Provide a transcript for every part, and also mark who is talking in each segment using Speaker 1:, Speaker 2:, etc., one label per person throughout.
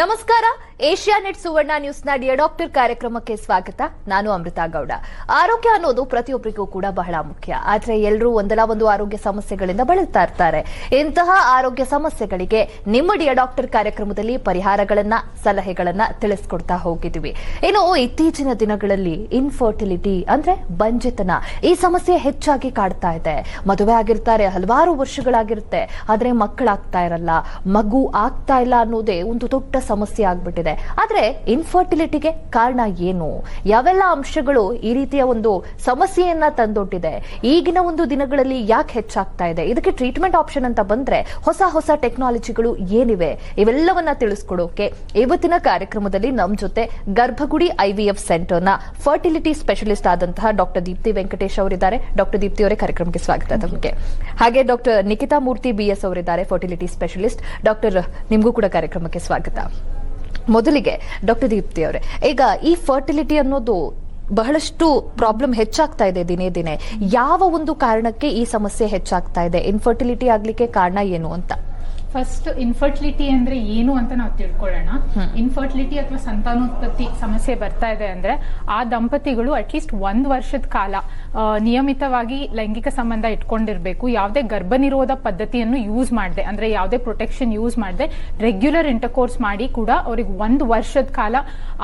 Speaker 1: ನಮಸ್ಕಾರ. ಏಷ್ಯಾ ನೆಟ್ ಸುವರ್ಣ ನ್ಯೂಸ್ನ ನ ಡಾಕ್ಟರ್ ಕಾರ್ಯಕ್ರಮಕ್ಕೆ ಸ್ವಾಗತ. ನಾನು ಅಮೃತ ಗೌಡ. ಆರೋಗ್ಯ ಅನ್ನೋದು ಪ್ರತಿಯೊಬ್ಬರಿಗೂ ಕೂಡ ಬಹಳ ಮುಖ್ಯ. ಆದರೆ ಎಲ್ಲರೂ ಒಂದಲ್ಲ ಒಂದು ಆರೋಗ್ಯ ಸಮಸ್ಯೆಗಳಿಂದ ಬಳಲ್ತಾ ಇರ್ತಾರೆ. ಇಂತಹ ಆರೋಗ್ಯ ಸಮಸ್ಯೆಗಳಿಗೆ ನಿಮ್ಮ ಡಿಯಡಾಪ್ಟರ್ ಕಾರ್ಯಕ್ರಮದಲ್ಲಿ ಪರಿಹಾರಗಳನ್ನ, ಸಲಹೆಗಳನ್ನ ತಿಳಿಸ್ಕೊಡ್ತಾ ಹೋಗಿದ್ವಿ. ಇನ್ನು ಇತ್ತೀಚಿನ ದಿನಗಳಲ್ಲಿ ಇನ್ಫರ್ಟಿಲಿಟಿ ಅಂದ್ರೆ ಬಂಜೆತನ ಈ ಸಮಸ್ಯೆ ಹೆಚ್ಚಾಗಿ ಕಾಡ್ತಾ ಇದೆ. ಮದುವೆ ಆಗಿರ್ತಾರೆ, ಹಲವಾರು ವರ್ಷಗಳಾಗಿರುತ್ತೆ. ಆದ್ರೆ ಮಕ್ಕಳಾಗ್ತಾ ಇರಲ್ಲ. ಮಗು ಆಗ್ತಾ ಇಲ್ಲ ಅನ್ನೋದೇ ಒಂದು ದೊಡ್ಡ ಸಮಸ್ಯೆ ಆಗ್ಬಿಟ್ಟಿದೆ. ಆದ್ರೆ ಇನ್ಫರ್ಟಿಲಿಟಿಗೆ ಕಾರಣ ಏನು? ಯಾವೆಲ್ಲ ಅಂಶಗಳು ಈ ರೀತಿಯ ಒಂದು ಸಮಸ್ಯೆಯನ್ನ ತಂದೊಡ್ಡಿದೆ ಈಗಿನ ಒಂದು ದಿನಗಳಲ್ಲಿ ಯಾಕೆ ಹೆಚ್ಚಾಗ್ತಾ ಇದೆ? ಇದಕ್ಕೆ ಟ್ರೀಟ್ಮೆಂಟ್ ಆಪ್ಷನ್ ಅಂತ ಬಂದ್ರೆ ಹೊಸ ಹೊಸ ಟೆಕ್ನಾಲಜಿಗಳು ಏನಿವೆ? ಇವೆಲ್ಲವನ್ನ ತಿಳಿಸ್ಕೊಡೋಕೆ ಇವತ್ತಿನ ಕಾರ್ಯಕ್ರಮದಲ್ಲಿ ನಮ್ ಜೊತೆ ಗರ್ಭಗುಡಿ ಐವಿಎಫ್ ಸೆಂಟರ್ನ ಫರ್ಟಿಲಿಟಿ ಸ್ಪೆಷಲಿಸ್ಟ್ ಆದಂತಹ ಡಾಕ್ಟರ್ ದೀಪ್ತಿ ವೆಂಕಟೇಶ್ ಅವರಿದ್ದಾರೆ. ಡಾಕ್ಟರ್ ದೀಪ್ತಿ ಅವರೇ ಕಾರ್ಯಕ್ರಮಕ್ಕೆ ಸ್ವಾಗತ ತಮಗೆ. ಹಾಗೆ ಡಾಕ್ಟರ್ ನಿಖಿತಾ ಮೂರ್ತಿ ಬಿಎಸ್ ಅವರಿದ್ದಾರೆ ಫರ್ಟಿಲಿಟಿ ಸ್ಪೆಷಲಿಸ್ಟ್ ಡಾಕ್ಟರ್ ನಿಮಗೂ ಕೂಡ ಕಾರ್ಯಕ್ರಮಕ್ಕೆ ಸ್ವಾಗತ. ಮೊದಲಿಗೆ ಡಾಕ್ಟರ್ ದೀಪ್ತಿ ಅವರೇ. ಈಗ ಈ ಫರ್ಟಿಲಿಟಿ ಅನ್ನೋದು ಬಹಳಷ್ಟು ಪ್ರಾಬ್ಲಮ್ ಹೆಚ್ಚಾಗ್ತಾ ಇದೆ ದಿನೇ ದಿನೇ. ಯಾವ ಒಂದು ಕಾರಣಕ್ಕೆ ಈ ಸಮಸ್ಯೆ ಹೆಚ್ಚಾಗ್ತಾ ಇದೆ? ಇನ್ಫರ್ಟಿಲಿಟಿ ಆಗ್ಲಿಕ್ಕೆ ಕಾರಣ ಏನು ಅಂತ?
Speaker 2: ಫಸ್ಟ್ ಇನ್ಫರ್ಟಿಲಿಟಿ ಅಂದ್ರೆ ಏನು ಅಂತ ನಾವು ತಿಳ್ಕೊಳ್ಳೋಣ. ಇನ್ಫರ್ಟಿಲಿಟಿ ಅಥವಾ ಸಂತಾನೋತ್ಪತ್ತಿ ಸಮಸ್ಯೆ ಬರ್ತಾ ಇದೆ ಅಂದ್ರೆ ಆ ದಂಪತಿಗಳು ಅಟ್ಲೀಸ್ಟ್ ಒಂದ್ ವರ್ಷದ ಕಾಲ ನಿಯಮಿತವಾಗಿ ಲೈಂಗಿಕ ಸಂಬಂಧ ಇಟ್ಕೊಂಡಿರ್ಬೇಕು, ಯಾವುದೇ ಗರ್ಭ ನಿರೋಧ ಪದ್ಧತಿಯನ್ನು ಯೂಸ್ ಮಾಡದೆ, ಅಂದ್ರೆ ಯಾವುದೇ ಪ್ರೊಟೆಕ್ಷನ್ ಯೂಸ್ ಮಾಡದೆ ರೆಗ್ಯುಲರ್ ಇಂಟರ್ಕೋರ್ಸ್ ಮಾಡಿ ಕೂಡ ಅವ್ರಿಗೆ ಒಂದು ವರ್ಷದ ಕಾಲ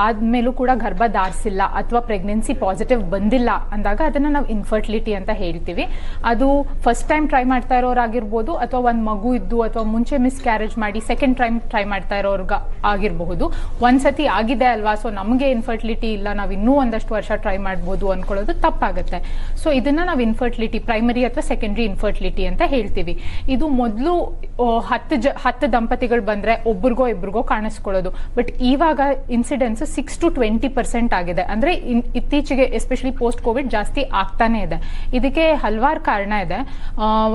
Speaker 2: ಆದ್ಮೇಲೂ ಕೂಡ ಗರ್ಭ ದಾರಿಸಿಲ್ಲ ಅಥವಾ ಪ್ರೆಗ್ನೆನ್ಸಿ ಪಾಸಿಟಿವ್ ಬಂದಿಲ್ಲ ಅಂದಾಗ ಅದನ್ನ ನಾವು ಇನ್ಫರ್ಟಿಲಿಟಿ ಅಂತ ಹೇಳ್ತೀವಿ. ಅದು ಫಸ್ಟ್ ಟೈಮ್ ಟ್ರೈ ಮಾಡ್ತಾ ಇರೋರಾಗಿರ್ಬೋದು ಅಥವಾ ಒಂದು ಮಗು ಇದ್ದು ಅಥವಾ ಮುಂಚೆ ಮಿಸ್ ಕ್ಯಾರೇಜ್ ಮಾಡಿ ಸೆಕೆಂಡ್ ಟೈಮ್ ಟ್ರೈ ಮಾಡ್ತಾ ಇರೋರ್ಗ ಆಗಿರಬಹುದು. ಒಂದ್ಸತಿ ಆಗಿದೆ ಅಲ್ವಾ ಸೊ ನಮಗೆ ಇನ್ಫರ್ಟಿಲಿಟಿ ಇಲ್ಲ, ನಾವು ಇನ್ನೂ ಒಂದಷ್ಟು ವರ್ಷ ಟ್ರೈ ಮಾಡ್ಬೋದು ಅನ್ಕೊಳ್ಳೋದು ತಪ್ಪಾಗುತ್ತೆ. ಸೊ ಇದನ್ನ ನಾವು ಇನ್ಫರ್ಟಿಲಿಟಿ ಪ್ರೈಮರಿ ಅಥವಾ ಸೆಕೆಂಡರಿ ಇನ್ಫರ್ಟಿಲಿಟಿ ಅಂತ ಹೇಳ್ತೀವಿ. ಇದು ಮೊದಲು ಹತ್ತು ಜ, ಹತ್ತು ದಂಪತಿಗಳು ಬಂದ್ರೆ ಒಬ್ರಿಗೋ ಇಬ್ರಿಗೋ ಕಾಣಿಸ್ಕೊಳ್ಳೋದು. ಬಟ್ ಇವಾಗ incidence six to twenty percent ಆಗಿದೆ. ಅಂದ್ರೆ ಇತ್ತೀಚೆಗೆ ಎಸ್ಪೆಷಲಿ ಪೋಸ್ಟ್ ಕೋವಿಡ್ ಜಾಸ್ತಿ ಆಗ್ತಾನೆ ಇದೆ. ಇದಕ್ಕೆ ಹಲವಾರು ಕಾರಣ ಇದೆ.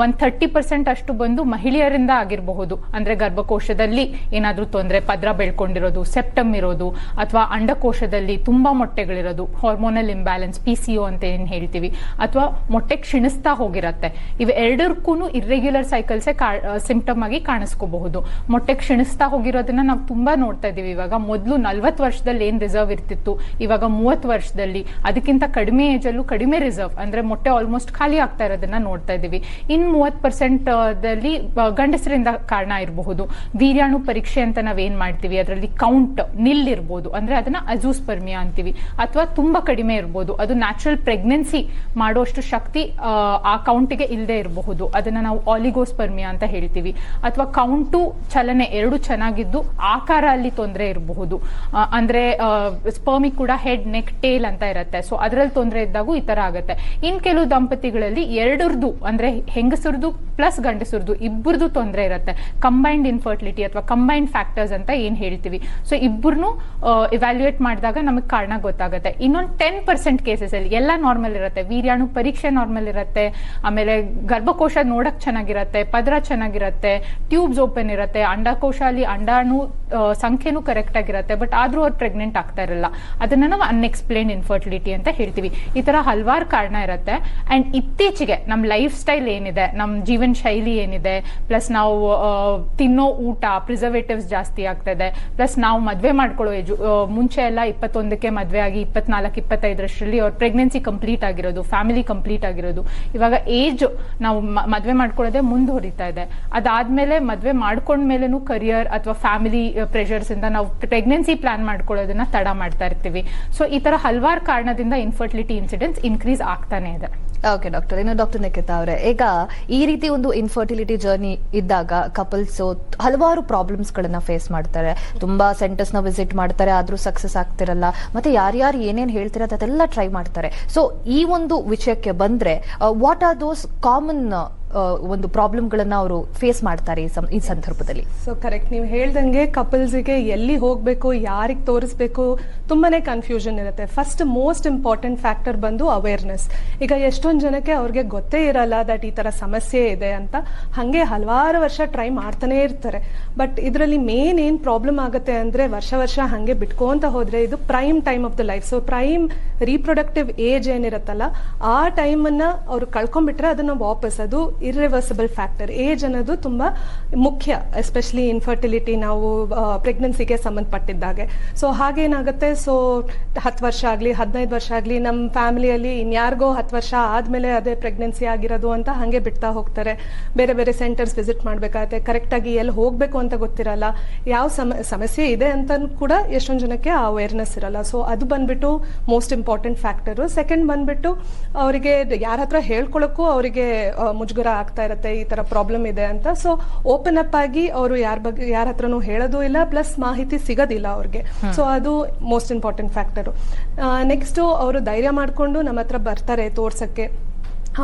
Speaker 2: ಒಂದ್ ಥರ್ಟಿ ಪರ್ಸೆಂಟ್ ಅಷ್ಟು ಬಂದು ಮಹಿಳೆಯರಿಂದ ಆಗಿರಬಹುದು. ಅಂದ್ರೆ ಗರ್ಭಕೋಶದಲ್ಲಿ ಏನಾದ್ರೂ ತೊಂದರೆ, ಪದ್ರ ಬೆಳ್ಕೊಂಡಿರೋದು ಸೆಪ್ಟಮ್ ಇರೋದು, ಅಥವಾ ಅಂಡಕೋಶದಲ್ಲಿ ತುಂಬಾ ಮೊಟ್ಟೆಗಳಿರೋದು ಹಾರ್ಮೋನಲ್ ಇಂಬ್ಯಾಲೆನ್ಸ್ ಪಿ ಸಿ ಅಂತ ಏನ್ ಹೇಳ್ತೀವಿ. ಅಥವಾ ಮೊಟ್ಟೆ ಕ್ಷೀಣಿಸ್ತಾ ಹೋಗಿರತ್ತೆ. ಇವ ಎರಡಕ್ಕೂ ಇರ್ರೆಗ್ಯುಲರ್ ಸೈಕಲ್ಸೇ ಸಿಂಪ್ಟಮ್ ಆಗಿ ಕಾಣಿಸ್ಕೋಬಹುದು. ಮೊಟ್ಟೆ ಕ್ಷೀಣಿಸ್ತಾ ಹೋಗಿರೋದನ್ನ ನಾವು ತುಂಬಾ ನೋಡ್ತಾ ಇದೀವಿ. ಇವಾಗ ಮೊದಲು ನಲ್ವತ್ತು ವರ್ಷದಲ್ಲಿ ಏನ್ ರಿಸರ್ವ್ ಇರ್ತಿತ್ತು? ಇವಾಗ ಮೂವತ್ತು ವರ್ಷದಲ್ಲಿ. ಅದಕ್ಕಿಂತ ಕಡಿಮೆ ಏಜ್ ಅಲ್ಲೂ ಕಡಿಮೆ ರಿಸರ್ವ್ ಅಂದ್ರೆ ಮೊಟ್ಟೆ ಆಲ್ಮೋಸ್ಟ್ ಖಾಲಿ ಆಗ್ತಾ ಇರೋದನ್ನ ನೋಡ್ತಾ ಇದೀವಿ. ಇನ್ ಮೂವತ್ ಪರ್ಸೆಂಟ್ ದಲ್ಲಿ ಗಂಡಸರಿಂದ ಕಾರಣ ಇರಬಹುದು. ವೀರ್ಯಾಣು ಪರೀಕ್ಷೆ ಅಂತ ನಾವೇನ್ ಮಾಡ್ತೀವಿ? ಅದರಲ್ಲಿ ಕೌಂಟ್ ನಿಲ್ ಇರ್ಬೋದು. ಅಂದ್ರೆ ಅದನ್ನ ಅಜೂಸ್ಪರ್ಮಿಯಾ ಅಂತೀವಿ. ಅಥವಾ ತುಂಬಾ ಕಡಿಮೆ ಇರ್ಬೋದು. ಅದು ನ್ಯಾಚುರಲ್ ಪ್ರೆಗ್ನೆನ್ಸಿ ಮಾಡುವಷ್ಟು ಶಕ್ತಿ ಆ, ಕೌಂಟಿಗೆ ಇಲ್ಲದೆ ಇರಬಹುದು. ಅದನ್ನ ನಾವು ಆಲಿಗೋಸ್ಪರ್ಮಿಯಾ ಅಂತ ಹೇಳ್ತೀವಿ. ಅಥವಾ ಕೌಂಟು ಚಲನೆ ಎರಡು ಚೆನ್ನಾಗಿದ್ದು ಆಕಾರ ಅಲ್ಲಿ ತೊಂದರೆ ಇರಬಹುದು. ಅಂದ್ರೆ ಸ್ಪರ್ಮಿ ಕೂಡ ಹೆಡ್ ನೆಕ್ ಟೇಲ್ ಅಂತ ಇರುತ್ತೆ. ಸೊ ಅದರಲ್ಲಿ ತೊಂದರೆ ಇದ್ದಾಗೂ ಈ ತರ ಆಗುತ್ತೆ. ಇನ್ ಕೆಲವು ದಂಪತಿಗಳಲ್ಲಿ ಎರಡರದು ಅಂದ್ರೆ ಹೆಂಗಸರದು ಪ್ಲಸ್ ಗಂಡಸರದು ಇಬ್ಬರದು ತೊಂದರೆ ಇರುತ್ತೆ. ಕಂಬೈನ್ಡ್ ಇನ್ಫರ್ಟಿಲಿಟಿ ಅಥವಾ ಕಂಬೈನ್ಡ್ ಫ್ಯಾಕ್ಟರ್ಸ್ ಅಂತ ಏನ್ ಹೇಳ್ತೀವಿ. ಸೊ ಇಬ್ಬರನ್ನು ಇವ್ಯಾಲ್ಯೂಯೇಟ್ ಮಾಡಿದಾಗ ನಮಗೆ ಕಾರಣ ಗೊತ್ತಾಗುತ್ತೆ. ಇನ್ನೊಂದು ಟೆನ್ ಪರ್ಸೆಂಟ್ ಕೇಸಸ್ ಅಲ್ಲಿ ಎಲ್ಲ ನಾರ್ಮಲ್ ಇರುತ್ತೆ. ವೀರ್ಯಾಣು ಪರೀಕ್ಷೆ ನಾರ್ಮಲ್ ಇರುತ್ತೆ, ಆಮೇಲೆ ಗರ್ಭಕೋಶ ನೋಡಕ್ ಚೆನ್ನಾಗಿರತ್ತೆ, ಪದರ ಚೆನ್ನಾಗಿರತ್ತೆ ಟ್ಯೂಬ್ಸ್ ಓಪನ್ ಇರುತ್ತೆ ಅಂಡಕೋಶ ಅಲ್ಲಿ ಅಂಡಾಣು ಸಂಖ್ಯೆನೂ ಕರೆಕ್ಟ್ ಆಗಿರತ್ತೆ ಬಟ್ ಆದ್ರೂ ಅವ್ರು ಪ್ರೆಗ್ನೆಂಟ್ ಆಗ್ತಾ ಇರಲ್ಲ. ಅದನ್ನ ನಾವು ಅನ್ಎಕ್ಸ್ಪ್ಲೇನ್ ಇನ್ಫರ್ಟಿಲಿಟಿ ಅಂತ ಹೇಳ್ತೀವಿ. ಈ ತರ ಹಲವಾರು ಕಾರಣ ಇರುತ್ತೆ. ಅಂಡ್ ಇತ್ತೀಚೆಗೆ ನಮ್ ಲೈಫ್ ಸ್ಟೈಲ್ ಏನಿದೆ, ನಮ್ ಜೀವನ ಶೈಲಿ ಏನಿದೆ ಪ್ಲಸ್ ನಾವು ತಿನ್ನೋ ಊಟ ಪ್ರಿಸರ್ವೇಟಿವ್ಸ್ ಜಾಸ್ತಿ ಆಗ್ತದೆ ಪ್ಲಸ್ ನಾವು ಮದ್ವೆ ಮಾಡ್ಕೊಳ್ಳೋ ಮುಂಚೆ ಎಲ್ಲ ಇಪ್ಪತ್ತೊಂದಕ್ಕೆ ಮದ್ವೆ ಆಗಿ ಇಪ್ಪತ್ನಾಲ್ಕು, ಇಪ್ಪತ್ತೈದರಷ್ಟರಲ್ಲಿ ಅವ್ರ ಪ್ರೆಗ್ನೆನ್ಸಿ ಕಂಪ್ಲೀಟ್ ಆಗಿರೋದು. ಫ್ಯಾಮಿಲಿ ಕಂಪ್ಲೀಟ್ ಆಗಿರೋದು. ಇವಾಗ ಏಜ್ ನಾವು ಮದುವೆ ಮಾಡ್ಕೊಳ್ಳೋದೇ ಮುಂದುವರಿತಾ ಇದೆ. ಅದಾದ್ಮೇಲೆ ಮದ್ವೆ ಮಾಡ್ಕೊಂಡ್ಮೇಲೆನೂ ಕರಿಯರ್ ಅಥವಾ ಫ್ಯಾಮಿಲಿ ಪ್ರೆಷರ್ಸ್ ಇಂದ ನಾವು ಪ್ರೆಗ್ನೆನ್ಸಿ ಪ್ಲಾನ್ ಮಾಡ್ಕೊಳ್ಳೋದನ್ನ ತಡ ಮಾಡ್ತಾ ಇರ್ತೀವಿ. ಸೊ ಈ ತರ ಹಲವಾರು ಕಾರಣದಿಂದ ಇನ್ಫರ್ಟಿಲಿಟಿ ಇನ್ಸಿಡೆನ್ಸ್ ಇನ್ಕ್ರೀಸ್ ಆಗ್ತಾನೆ ಇದೆ.
Speaker 1: ಓಕೆ ಡಾಕ್ಟರ್ ಇನ್ನು ಡಾಕ್ಟರ್ ನಿಖಿತಾ ಅವರೇ, ಈಗ ಈ ರೀತಿ ಒಂದು ಇನ್ಫರ್ಟಿಲಿಟಿ ಜರ್ನಿ ಇದ್ದಾಗ ಕಪಲ್ಸ್ ಹಲವಾರು ಪ್ರಾಬ್ಲಮ್ಸ್ ಗಳನ್ನ ಫೇಸ್ ಮಾಡ್ತಾರೆ. ತುಂಬಾ ಸೆಂಟರ್ಸ್ನ ವಿಸಿಟ್ ಮಾಡ್ತಾರೆ, ಆದ್ರೂ ಸಕ್ಸಸ್ ಆಗ್ತಿರಲ್ಲ. ಮತ್ತೆ ಯಾರ್ಯಾರು ಏನೇನ್ ಹೇಳ್ತಾರೆ ಅದೆಲ್ಲ ಟ್ರೈ ಮಾಡ್ತಾರೆ. ಸೊ ಈ ಒಂದು ವಿಷಯಕ್ಕೆ ಬಂದ್ರೆ ವಾಟ್ ಆರ್ ದೋಸ್ ಕಾಮನ್ ಒಂದು ಪ್ರಾಬ್ಲಮ್ಗಳನ್ನ ಅವರು ಫೇಸ್ ಮಾಡ್ತಾರೆ ಈ ಸಂದರ್ಭದಲ್ಲಿ.
Speaker 3: ಸೊ ಕರೆಕ್ಟ್ ನೀವು ಹೇಳ್ದಂಗೆ ಕಪಲ್ಸ್ಗೆ ಎಲ್ಲಿ ಹೋಗ್ಬೇಕು, ಯಾರಿಗೆ ತೋರಿಸ್ಬೇಕು, ತುಂಬಾನೇ ಕನ್ಫ್ಯೂಷನ್ ಇರುತ್ತೆ. ಫಸ್ಟ್ ಮೋಸ್ಟ್ ಇಂಪಾರ್ಟೆಂಟ್ ಫ್ಯಾಕ್ಟರ್ ಬಂದು ಅವೇರ್ನೆಸ್ ಈಗ ಎಷ್ಟೊಂದು ಜನಕ್ಕೆ ಅವ್ರಿಗೆ ಗೊತ್ತೇ ಇರಲ್ಲ ದಟ್ ಈ ತರ ಸಮಸ್ಯೆ ಇದೆ ಅಂತ. ಹಾಗೆ ಹಲವಾರು ವರ್ಷ ಟ್ರೈ ಮಾಡ್ತಾನೆ ಇರ್ತಾರೆ. ಬಟ್ ಇದರಲ್ಲಿ ಮೇನ್ ಏನ್ ಪ್ರಾಬ್ಲಮ್ ಆಗುತ್ತೆ ಅಂದ್ರೆ ವರ್ಷ ವರ್ಷ ಹಾಗೆ ಬಿಟ್ಕೊಂತ ಹೋದ್ರೆ ಇದು prime time of the life so prime reproductive age ಏನಿರುತ್ತಲ್ಲ, ಆ ಟೈಮ್ ಅನ್ನ ಅವ್ರು ಕಳ್ಕೊಂಡ್ಬಿಟ್ರೆ ಅದನ್ನ ವಾಪಸ್, ಅದು ಇರ್ರಿವರ್ಸಿಬಲ್ ಫ್ಯಾಕ್ಟರ್ ಏಜ್ ಅನ್ನೋದು ತುಂಬ ಮುಖ್ಯ ಎಸ್ಪೆಷಲಿ ಇನ್ಫರ್ಟಿಲಿಟಿ ನಾವು ಪ್ರೆಗ್ನೆನ್ಸಿಗೆ ಸಂಬಂಧಪಟ್ಟಿದ್ದಾಗೆ. ಸೊ ಹಾಗೇನಾಗುತ್ತೆ? ಸೊ ಹತ್ತು ವರ್ಷ ಆಗಲಿ, ಹದಿನೈದು ವರ್ಷ ಆಗಲಿ ನಮ್ಮ ಫ್ಯಾಮಿಲಿಯಲ್ಲಿ ಇನ್ಯಾರಿಗೋ ಹತ್ತು ವರ್ಷ ಆದಮೇಲೆ ಅದೇ ಪ್ರೆಗ್ನೆನ್ಸಿ ಆಗಿರೋದು ಅಂತ ಹಾಗೆ ಬಿಡ್ತಾ ಹೋಗ್ತಾರೆ. ಬೇರೆ ಬೇರೆ ಸೆಂಟರ್ಸ್ ವಿಸಿಟ್ ಮಾಡಬೇಕಾಗತ್ತೆ. ಕರೆಕ್ಟಾಗಿ ಎಲ್ಲಿ ಹೋಗಬೇಕು ಅಂತ ಗೊತ್ತಿರಲ್ಲ. ಯಾವ ಸಮ, ಸಮಸ್ಯೆ ಇದೆ ಅಂತ ಕೂಡ ಎಷ್ಟೊಂದು ಜನಕ್ಕೆ ಆ ಅವೇರ್ನೆಸ್ ಇರಲ್ಲ. ಸೊ ಅದು ಬಂದ್ಬಿಟ್ಟು ಮೋಸ್ಟ್ ಇಂಪಾರ್ಟೆಂಟ್ ಫ್ಯಾಕ್ಟರು ಸೆಕೆಂಡ್ ಬಂದ್ಬಿಟ್ಟು, ಅವರಿಗೆ ಯಾರ ಹತ್ರ ಹೇಳ್ಕೊಳಕ್ಕೂ ಅವರಿಗೆ ಮುಜುಗರ ಆಗ್ತಾ ಇರುತ್ತೆ ಈ ತರ ಪ್ರಾಬ್ಲಮ್ ಇದೆ ಅಂತ. ಸೊ ಓಪನ್ ಅಪ್ ಆಗಿ ಅವರು ಯಾರ ಬಗ್ಗೆ ಯಾರ ಹತ್ರನೂ ಹೇಳೋದು ಇಲ್ಲ ಪ್ಲಸ್ ಮಾಹಿತಿ ಸಿಗೋದಿಲ್ಲ ಅವ್ರಿಗೆ. ಸೊ ಅದು ಮೋಸ್ಟ್ ಇಂಪಾರ್ಟೆಂಟ್ ಫ್ಯಾಕ್ಟರು ನೆಕ್ಸ್ಟ್ ಅವರು ಧೈರ್ಯ ಮಾಡ್ಕೊಂಡು ನಮ್ಮ ಹತ್ರ ಬರ್ತಾರೆ ತೋರ್ಸಕ್ಕೆ.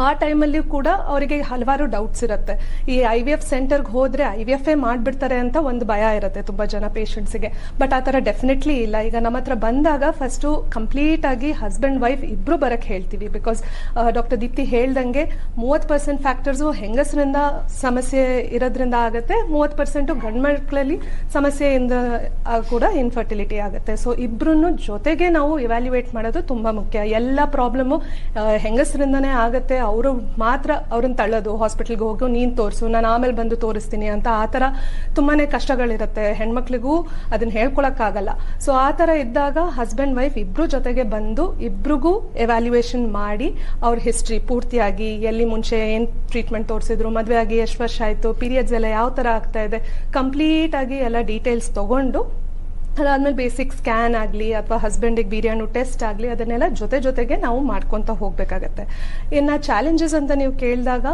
Speaker 3: ಆ ಟೈಮಲ್ಲಿ ಕೂಡ ಅವರಿಗೆ ಹಲವಾರು ಡೌಟ್ಸ್ ಇರುತ್ತೆ. ಈ ಐ ವಿ ಎಫ್ ಸೆಂಟರ್ಗೆ ಹೋದ್ರೆ ಐ ವಿ ಎಫ್ ಎ ಮಾಡ್ಬಿಡ್ತಾರೆ ಅಂತ ಒಂದು ಭಯ ಇರುತ್ತೆ ತುಂಬಾ ಜನ ಪೇಷಂಟ್ಸ್ಗೆ ಬಟ್ ಆ ಥರ ಡೆಫಿನೆಟ್ಲಿ ಇಲ್ಲ. ಈಗ ನಮ್ಮ ಹತ್ರ ಬಂದಾಗ ಫಸ್ಟು ಕಂಪ್ಲೀಟ್ ಆಗಿ ಹಸ್ಬೆಂಡ್ ವೈಫ್ ಇಬ್ರು ಬರಕ್ಕೆ ಹೇಳ್ತೀವಿ ಬಿಕಾಸ್ ಡಾಕ್ಟರ್ ದೀಪ್ತಿ ಹೇಳ್ದಂಗೆ ಮೂವತ್ತು ಪರ್ಸೆಂಟ್ ಫ್ಯಾಕ್ಟರ್ಸು ಹೆಂಗಸರಿಂದ ಸಮಸ್ಯೆ ಇರೋದ್ರಿಂದ ಆಗುತ್ತೆ, ಮೂವತ್ತು ಪರ್ಸೆಂಟು ಗಂಡು ಮಕ್ಕಳಲ್ಲಿ ಸಮಸ್ಯೆಯಿಂದ ಕೂಡ ಇನ್ಫರ್ಟಿಲಿಟಿ ಆಗುತ್ತೆ. ಸೊ ಇಬ್ರು ಜೊತೆಗೆ ನಾವು ಇವ್ಯಾಲ್ಯೂಯೇಟ್ ಮಾಡೋದು ತುಂಬಾ ಮುಖ್ಯ. ಎಲ್ಲ ಪ್ರಾಬ್ಲಮ್ಮು ಹೆಂಗಸರಿಂದನೇ ಆಗುತ್ತೆ ಅವರು ಮಾತ್ರ ಅವ್ರನ್ನ ತಳ್ಳೋದು ಹಾಸ್ಪಿಟಲ್ಗೆ ಹೋಗೋ, ನೀನ್ ತೋರಿಸು, ನಾನು ಆಮೇಲೆ ಬಂದು ತೋರಿಸ್ತೀನಿ ಅಂತ ಆ ಥರ ತುಂಬಾನೇ ಕಷ್ಟಗಳಿರುತ್ತೆ. ಹೆಣ್ಮಕ್ಳಿಗೂ ಅದನ್ನ ಹೇಳ್ಕೊಳಕ್ಕಾಗಲ್ಲ ಸೊ ಆ ಥರ ಇದ್ದಾಗ ಹಸ್ಬೆಂಡ್ ವೈಫ್ ಇಬ್ರು ಜೊತೆಗೆ ಬಂದು ಇಬ್ರಿಗೂ ಎವ್ಯಾಲ್ಯೂಯೇಷನ್ ಮಾಡಿ ಅವ್ರ ಹಿಸ್ಟ್ರಿ ಪೂರ್ತಿಯಾಗಿ, ಎಲ್ಲಿ ಮುಂಚೆ ಏನ್ ಟ್ರೀಟ್ಮೆಂಟ್ ತೋರಿಸಿದ್ರು, ಮದುವೆ ಆಗಿ ಎಷ್ಟು ವರ್ಷ ಆಯ್ತು ಪೀರಿಯಡ್ಸ್ ಎಲ್ಲ ಯಾವ ತರ ಆಗ್ತಾ ಇದೆ ಕಂಪ್ಲೀಟ್ ಆಗಿ ಎಲ್ಲ ಡೀಟೇಲ್ಸ್ ತಗೊಂಡು ಅದಾದ್ಮೇಲೆ ಬೇಸಿಕ್ ಸ್ಕ್ಯಾನ್ ಆಗಲಿ ಅಥವಾ ಹಸ್ಬೆಂಡಿಗೆ ಬಿರಿಯಾನು ಟೆಸ್ಟ್ ಆಗಲಿ ಅದನ್ನೆಲ್ಲ ಜೊತೆ ಜೊತೆಗೆ ನಾವು ಮಾಡ್ಕೊತ ಹೋಗ್ಬೇಕಾಗತ್ತೆ. ಇನ್ನು ಚಾಲೆಂಜಸ್ ಅಂತ ನೀವು ಕೇಳಿದಾಗ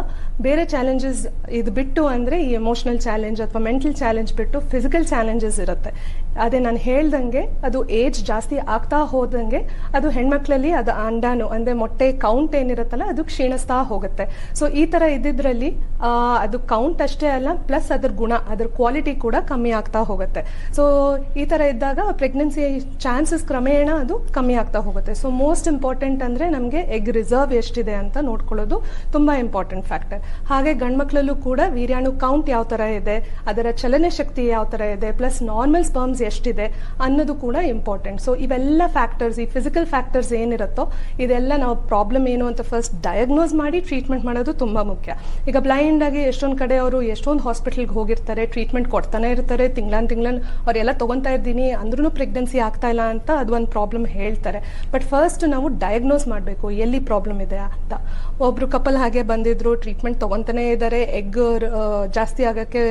Speaker 3: ಬೇರೆ ಚಾಲೆಂಜಸ್ ಇದು ಬಿಟ್ಟು ಅಂದರೆ ಈ ಎಮೋಷನಲ್ ಚಾಲೆಂಜ್ ಅಥವಾ ಮೆಂಟಲ್ ಚಾಲೆಂಜ್ ಬಿಟ್ಟು ಫಿಸಿಕಲ್ ಚಾಲೆಂಜಸ್ ಇರುತ್ತೆ. ಅದೇ ನಾನು ಹೇಳ್ದಂಗೆ ಅದು ಏಜ್ ಜಾಸ್ತಿ ಆಗ್ತಾ ಹೋದಂಗೆ ಅದು ಹೆಣ್ಮಕ್ಳಲ್ಲಿ ಅದು ಅಂಡಾನು, ಅಂದ್ರೆ ಮೊಟ್ಟೆ ಕೌಂಟ್ ಏನಿರುತ್ತಲ್ಲ ಅದು ಕ್ಷೀಣಿಸ್ತಾ ಹೋಗುತ್ತೆ. ಸೊ ಈ ತರ ಇದ್ದಿದ್ರಲ್ಲಿ ಅದು ಕೌಂಟ್ ಅಷ್ಟೇ ಅಲ್ಲ ಪ್ಲಸ್ ಅದ್ರ ಗುಣ, ಅದ್ರ ಕ್ವಾಲಿಟಿ ಕೂಡ ಕಮ್ಮಿ ಆಗ್ತಾ ಹೋಗುತ್ತೆ. ಸೊ ಈ ತರ ಇದ್ದಾಗ ಪ್ರೆಗ್ನೆನ್ಸಿ ಚಾನ್ಸಸ್ ಕ್ರಮೇಣ ಅದು ಕಮ್ಮಿ ಆಗ್ತಾ ಹೋಗುತ್ತೆ. ಸೊ ಮೋಸ್ಟ್ ಇಂಪಾರ್ಟೆಂಟ್ ಅಂದ್ರೆ ನಮಗೆ ಎಗ್ ರಿಸರ್ವ್ ಎಷ್ಟಿದೆ ಅಂತ ನೋಡ್ಕೊಳ್ಳೋದು ತುಂಬಾ ಇಂಪಾರ್ಟೆಂಟ್ ಫ್ಯಾಕ್ಟರ್ ಹಾಗೆ ಗಂಡ್ಮಕ್ಳಲ್ಲೂ ಕೂಡ ವೀರ್ಯಾಣು ಕೌಂಟ್ ಯಾವ ತರ ಇದೆ, ಅದರ ಚಲನೆ ಶಕ್ತಿ ಯಾವ ತರ ಇದೆ ಪ್ಲಸ್ ನಾರ್ಮಲ್ ಸ್ಪರ್ಮ್ಸ್ ಎಷ್ಟಿದೆ ಅನ್ನೋದು ಕೂಡ ಇಂಪಾರ್ಟೆಂಟ್ ಸೊ ಇವೆಲ್ಲ ಫ್ಯಾಕ್ಟರ್ಸ್ ಈ ಫಿಸಿಕಲ್ ಫ್ಯಾಕ್ಟರ್ಸ್ ಏನಿರುತ್ತೋ ಇದೆಲ್ಲ ನಾವು ಪ್ರಾಬ್ಲಮ್ ಏನು ಅಂತ ಫಸ್ಟ್ ಡಯಾಗ್ನೋಸ್ ಮಾಡಿ ಟ್ರೀಟ್ಮೆಂಟ್ ಮಾಡೋದು ತುಂಬಾ ಮುಖ್ಯ. ಈಗ ಬ್ಲೈಂಡ್ ಆಗಿ ಎಷ್ಟೊಂದು ಕಡೆ ಅವರು ಎಷ್ಟೊಂದು ಹಾಸ್ಪಿಟಲ್ಗೆ ಹೋಗಿರ್ತಾರೆ ಟ್ರೀಟ್ಮೆಂಟ್ ಕೊಡ್ತಾನೆ ಇರ್ತಾರೆ, ತಿಂಗ್ಳನ್ ತಿಂಗ್ಳನ್ ಅವರೆಲ್ಲ ತಗೊಂತಾ ಇದ್ದೀನಿ ಅಂದ್ರೂ ಪ್ರೆಗ್ನೆನ್ಸಿ ಆಗ್ತಾ ಇಲ್ಲ ಅಂತ ಅದು ಒಂದು ಪ್ರಾಬ್ಲಮ್ ಹೇಳ್ತಾರೆ. ಬಟ್ ಫಸ್ಟ್ ನಾವು ಡಯಾಗ್ನೋಸ್ ಮಾಡಬೇಕು, ಎಲ್ಲಿ ಪ್ರಾಬ್ಲಮ್ ಇದೆ ಅಂತ. ಒಬ್ರು ಕಪಲ್ ಹಾಗೆ ಬಂದಿದ್ರು ಟ್ರೀಟ್ಮೆಂಟ್ ತಗೊಂತಾನೆ ಇದ್ದಾರೆ ಎಗ್ ಜಾಸ್ತಿ ಆಗಕ್ಕೆ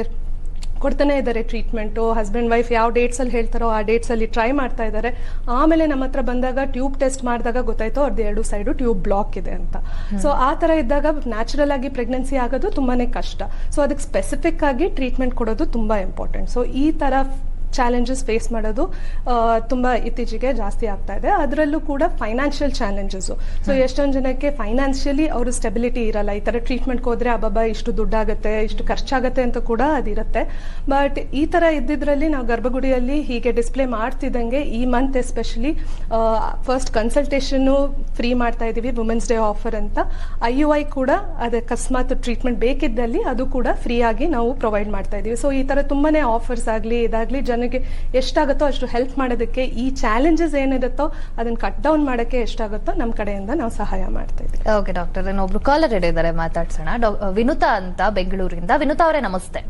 Speaker 3: ಕೊಡ್ತಾನೆ ಇದ್ದಾರೆ ಟ್ರೀಟ್ಮೆಂಟು ಹಸ್ಬೆಂಡ್ ವೈಫ್ ಯಾವ ಡೇಟ್ಸ್ ಅಲ್ಲಿ ಹೇಳ್ತಾರೋ ಆ ಡೇಟ್ಸ್ ಅಲ್ಲಿ ಟ್ರೈ ಮಾಡ್ತಾ ಇದ್ದಾರೆ ಆಮೇಲೆ ನಮ್ಮ ಹತ್ರ ಬಂದಾಗ ಟ್ಯೂಬ್ ಟೆಸ್ಟ್ ಮಾಡಿದಾಗ ಗೊತ್ತಾಯ್ತು ಅವ್ರದ್ದು ಎರಡು ಸೈಡು ಟ್ಯೂಬ್ ಬ್ಲಾಕ್ ಇದೆ ಅಂತ. ಸೊ ಆ ತರ ಇದ್ದಾಗ ನ್ಯಾಚುರಲ್ ಆಗಿ ಪ್ರೆಗ್ನೆನ್ಸಿ ಆಗೋದು ತುಂಬಾನೇ ಕಷ್ಟ. ಸೊ ಅದಕ್ಕೆ ಸ್ಪೆಸಿಫಿಕ್ ಆಗಿ ಟ್ರೀಟ್ಮೆಂಟ್ ಕೊಡೋದು ತುಂಬಾ ಇಂಪಾರ್ಟೆಂಟ್ ಸೊ ಈ ತರ ಚಾಲೆಂಜಸ್ ಫೇಸ್ ಮಾಡೋದು ತುಂಬ ತುಂಬಾ ಇತ್ತೀಚೆಗೆ ಜಾಸ್ತಿ ಆಗ್ತಾ ಇದೆ. ಅದರಲ್ಲೂ ಕೂಡ ಫೈನಾನ್ಷಿಯಲ್ ಚಾಲೆಂಜಸ್ ಸೊ ಎಷ್ಟೊಂದು ಜನಕ್ಕೆ ಫೈನಾನ್ಷಿಯಲಿ ಅವರು ಸ್ಟೆಬಿಲಿಟಿ ಇರಲ್ಲ. ಈ ತರ ಟ್ರೀಟ್ಮೆಂಟ್ಗೆ ಹೋದ್ರೆ ಅಬ್ಬಬ್ಬ ಇಷ್ಟು ದುಡ್ಡಾಗುತ್ತೆ ಇಷ್ಟು ಖರ್ಚಾಗುತ್ತೆ ಅಂತ ಕೂಡ ಅದಿರುತ್ತೆ. ಬಟ್ ಈ ತರ ಇದ್ದಿದ್ರಲ್ಲಿ ನಾವು ಗರ್ಭಗುಡಿಯಲ್ಲಿ ಹೀಗೆ ಡಿಸ್ಪ್ಲೇ ಮಾಡ್ತಿದ್ದಂಗೆ ಈ ಮಂತ್ ಎಸ್ಪೆಷಲಿ ಫಸ್ಟ್ ಕನ್ಸಲ್ಟೇಷನ್ನು ಫ್ರೀ ಮಾಡ್ತಾ ಇದ್ದೀವಿ ವುಮೆನ್ಸ್ ಡೇ ಆಫರ್ ಅಂತ. ಐ ಯು ಐ ಕೂಡ ಅದು ಅಕಸ್ಮಾತ್ ಟ್ರೀಟ್ಮೆಂಟ್ ಬೇಕಿದ್ದಲ್ಲಿ ಅದು ಕೂಡ ಫ್ರೀ ಆಗಿ ನಾವು ಪ್ರೊವೈಡ್ ಮಾಡ್ತಾ ಇದ್ದೀವಿ ಸೊ ಈ ಥರ ತುಂಬಾನೇ ಆಫರ್ಸ್ ಆಗಲಿ ಇದಾಗ್ಲಿ ಜನಕ್ಕೆ ಎಷ್ಟಾಗುತ್ತೋ ಅಷ್ಟು ಹೆಲ್ಪ್ ಮಾಡೋದಕ್ಕೆ ಈ ಚಾಲೆಂಜಸ್ ಏನಿರುತ್ತೋ ಅದನ್ನ ಕಟ್ ಡೌನ್ ಮಾಡೋಕ್ಕೆ ಎಷ್ಟಾಗುತ್ತೋ ನಮ್ಮ ಕಡೆಯಿಂದ ನಾವು ಸಹಾಯ ಮಾಡ್ತಾ ಇದ್ದೀವಿ.
Speaker 1: ಓಕೆ ಡಾಕ್ಟರ್ ಇನ್ನೊಬ್ರು ಕಾಲರ್ ಇದ್ದಾರೆ ಮಾತಾಡ್ಸೋಣ. ವಿನುತಾ ಅಂತ ಬೆಂಗಳೂರಿಂದ. ವಿನುತಾ ಅವರೇ ನಮಸ್ತೆ.